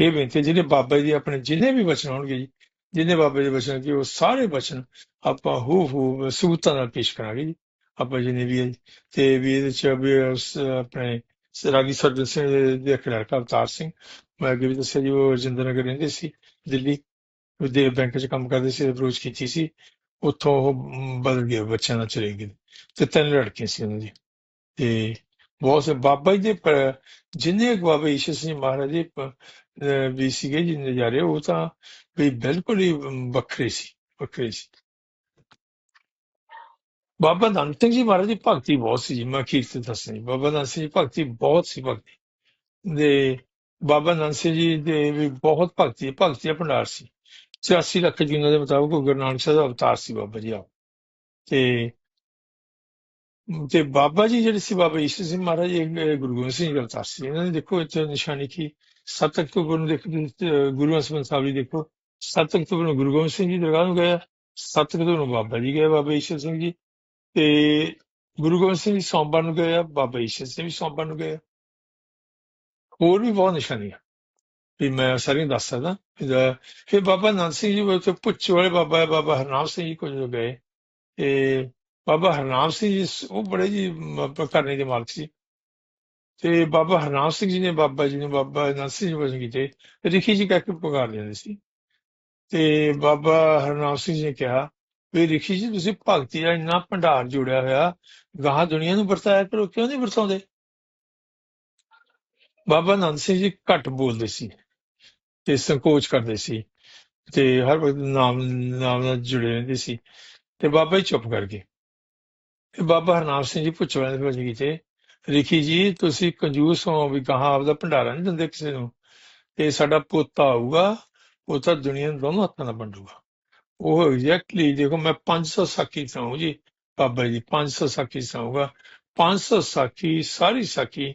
ਇਹ ਬੇਨਤੀ ਜਿਹੜੇ ਬਾਬਾ ਜੀ ਆਪਣੇ ਜਿੰਨੇ ਵੀ ਬਚਨ ਹੋਣਗੇ ਜੀ ਜਿੰਨੇ ਬਾਬੇ ਦੇ ਬਚਨ ਕਿ ਉਹ ਸਾਰੇ ਬਚਨ ਆਪਾਂ ਹੂ ਹੂ ਸਬੂਤਾਂ ਨਾਲ ਪੇਸ਼ ਕਰਾਂਗੇ ਜੀ, ਆਪਾਂ ਜਿੰਨੇ ਵੀ ਹੈ ਜੀ। ਤੇ ਵੀ ਇਹਦੇ ਚ ਵੀ ਆਪਣੇ ਰਾਗੀ ਸਰਜਨ ਸਿੰਘ ਦੇ ਦੇ ਅਵਤਾਰ ਸਿੰਘ, ਮੈਂ ਅੱਗੇ ਵੀ ਦੱਸਿਆ ਜੀ, ਉਹ ਰਜਿੰਦਰ ਨਗਰ ਰਹਿੰਦੇ ਸੀ, ਦਿੱਲੀ ਦੇ ਬੈਂਕ 'ਚ ਕੰਮ ਕਰਦੇ ਸੀ ਅਪਰੋਚ ਕੀਤੀ ਸੀ, ਉੱਥੋਂ ਉਹ ਬਦਲ ਗਏ, ਬੱਚਿਆਂ ਨਾਲ ਚਲੇ ਗਏ ਤੇ ਤਿੰਨ ਲੜਕੀਆਂ ਸੀ ਉਹਨਾਂ ਦੀ ਤੇ ਬਹੁਤ ਸੇ, ਬਾਬਾ ਜੀ ਦੇ ਜਿੰਨੇ ਬਾਬਾ ਈਸ਼ਰ ਸਿੰਘ ਮਹਾਰਾਜ ਦੇ ਵੀ ਸੀਗੇ ਜੀ ਨਜ਼ਾਰੇ ਉਹ ਤਾਂ ਵੀ ਬਿਲਕੁਲ ਹੀ ਵੱਖਰੇ ਸੀ ਵੱਖਰੇ ਸੀ। ਬਾਬਾ ਨੰਦ ਸਿੰਘ ਜੀ ਮਹਾਰਾਜ ਦੀ ਭਗਤੀ ਬਹੁਤ ਸੀ ਜੀ ਮੈਂ ਅਖੀਰ ਤੇ ਦੱਸਣੀ ਜੀ। ਬਾਬਾ ਨੰਦ ਸਿੰਘ ਜੀ ਭਗਤੀ ਬਹੁਤ ਸੀ ਭਗਤੀ। ਦੇ ਬਾਬਾ ਨੰਦ ਸਿੰਘ ਜੀ ਦੇ ਵੀ ਬਹੁਤ ਭਗਤੀ ਭਗਤੀ ਦਾ ਭੰਡਾਰ ਸੀ। 84 ਲੱਖ ਜੀ ਉਹਨਾਂ ਦੇ ਮੁਤਾਬਕ ਗੁਰੂ ਨਾਨਕ ਸਾਹਿਬ ਦਾ ਅਵਤਾਰ ਸੀ ਬਾਬਾ ਜੀ ਆਪ ਤੇ ਤੇ ਬਾਬਾ ਜੀ ਜਿਹੜੇ ਸੀ ਬਾਬਾ ਈਸ਼ਰ ਸਿੰਘ ਮਹਾਰਾਜ ਇਹ ਗੁਰੂ ਗੋਬਿੰਦ ਸਿੰਘ ਜੀ ਦਾ ਅਵਤਾਰ ਸੀ। ਇਹਨਾਂ ਨੇ ਦੇਖੋ ਇੱਥੇ ਨਿਸ਼ਾਨੀ ਕੀ 7 ਅਕਤੂਬਰ ਨੂੰ ਦੇਖੋ ਤੁਸੀਂ, ਗੁਰੂ ਹਸਮਨ ਸਾਹਿਬ ਜੀ ਦੇਖੋ 7 ਅਕਤੂਬਰ ਨੂੰ ਗੁਰੂ ਗੋਬਿੰਦ ਸਿੰਘ ਜੀ ਦਰਗਾਹ ਨੂੰ ਗਏ 7 ਅਕਤੂਬਰ ਨੂੰ ਬਾਬਾ ਜੀ ਗਏ ਬਾਬਾ ਈਸ਼ਰ ਸਿੰਘ ਜੀ। ਤੇ ਗੁਰੂ ਗੋਬਿੰਦ ਸਿੰਘ ਜੀ ਸੋਮਵਾਰ ਨੂੰ ਗਏ ਆ, ਬਾਬਾ ਈਸ਼ਰ ਸਿੰਘ ਵੀ ਸੋਮਵਾਰ ਨੂੰ ਗਏ ਆ। ਹੋਰ ਵੀ ਬਹੁਤ ਨਿਸ਼ਾਨੀਆਂ ਵੀ ਮੈਂ ਸਾਰੀਆਂ ਦੱਸ ਸਕਦਾ। ਇਹਦਾ- ਫਿਰ ਬਾਬਾ ਨੰਦ ਸਿੰਘ ਜੀ ਉੱਥੇ ਪੁੱਛ ਵਾਲੇ ਬਾਬਾ ਬਾਬਾ ਹਰਨਾਮ ਸਿੰਘ ਜੀ ਕੋਲ ਜਦੋਂ ਗਏ। ਤੇ ਬਾਬਾ ਹਰਨਾਮ ਸਿੰਘ ਜੀ ਸ- ਉਹ ਬੜੇ ਜੀ ਮ- ਕਰਨੇ ਦੇ ਮਾਲਕ ਸੀ। ਤੇ ਬਾਬਾ ਹਰਨਾਮ ਸਿੰਘ ਜੀ ਨੇ ਬਾਬਾ ਜੀ ਨੂੰ, ਬਾਬਾ ਨੰਦ ਸਿੰਘ ਜੀ ਵਜਨ ਕੀਤੇ। ਰਿਖੀ ਜੀ ਕਹਿ ਕੇ ਪੁਕਾਰ ਲੈਂਦੇ ਸੀ। ਤੇ ਬਾਬਾ ਹਰਨਾਮ ਸਿੰਘ ਜੀ ਨੇ ਕਿਹਾ ਵੀ ਰਿਖੀ ਜੀ, ਤੁਸੀਂ ਭਗਤੀ ਦਾ ਇੰਨਾ ਭੰਡਾਰ ਜੁੜਿਆ ਹੋਇਆ, ਗਾਹਾਂ ਦੁਨੀਆ ਨੂੰ ਵਰਤਾਇਆ ਕਰੋ, ਕਿਉਂ ਨਹੀਂ ਵਰਤਾਉਂਦੇ? ਬਾਬਾ ਨੰਦ ਸਿੰਘ ਜੀ ਘੱਟ ਬੋਲਦੇ ਸੀ ਤੇ ਸੰਕੋਚ ਕਰਦੇ ਸੀ ਤੇ ਹਰ ਵਕਤ ਨਾਮ ਨਾਮ ਨਾਲ ਜੁੜੇ ਰਹਿੰਦੇ ਸੀ ਤੇ ਬਾਬਾ ਜੀ ਚੁੱਪ ਕਰ ਗਏ। ਤੇ ਬਾਬਾ ਹਰਨਾਮ ਸਿੰਘ ਜੀ ਪੁੱਛ ਵਾਲੇ ਵਜ ਕੀਤੇ, ਰਿਖੀ ਜੀ, ਤੁਸੀਂ ਕੰਜੂਸ ਹੋ ਵੀ ਕਹਾ ਆਪਦਾ ਭੰਡਾਰਾ ਨਹੀਂ ਦਿੰਦੇ ਕਿਸੇ ਨੂੰ? ਤੇ ਸਾਡਾ ਪੋਤਾ ਆਊਗਾ ਪੋਤਾ ਦੁਨੀਆ ਨੂੰ ਦੋਨੋਂ ਹੱਥਾਂ ਨਾਲ ਵੰਡੂਗਾ। ਉਹ ਐਗਜ਼ੈਕਟਲੀ ਦੇਖੋ ਮੈਂ 500 ਸਾਖੀ ਸੁਣਾਉ ਜੀ, ਬਾਬਾ ਜੀ 500 ਸਾਖੀ ਸੁਣਾਊਗਾ 500 ਸਾਖੀ, ਸਾਰੀ ਸਾਖੀ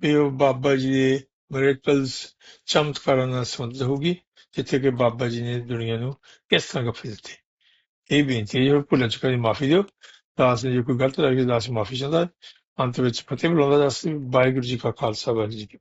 ਵੀ ਉਹ ਬਾਬਾ ਜੀ ਦੇ ਮਿਰੇਕਲਸ ਚਮਤਕਾਰਾਂ ਨਾਲ ਸੰਬੰਧਿਤ ਹੋਊਗੀ, ਜਿੱਥੇ ਕਿ ਬਾਬਾ ਜੀ ਨੇ ਦੁਨੀਆ ਨੂੰ ਕਿਸ ਤਰ੍ਹਾਂ ਗੱਫੇ ਦਿੱਤੇ ਇਹ ਬੇਨਤੀ ਹੈ ਭੁੱਲ ਚੁੱਕਾ ਦੀ ਮਾਫੀ ਦਿਓ। ਦਾਸ ਨੇ ਜੇ ਕੋਈ ਗਲਤ ਲੱਗੇ ਦਾਸ ਮਾਫੀ ਚਾਹੁੰਦਾ। ਅੰਤ ਵਿੱਚ ਫਤਿਹ ਬੁਲਾਉਂਦਾ, ਦਾਸ ਵਾਹਿਗੁਰੂ ਜੀ ਕਾ ਖਾਲਸਾ, ਵਾਹਿਗੁਰੂ ਜੀ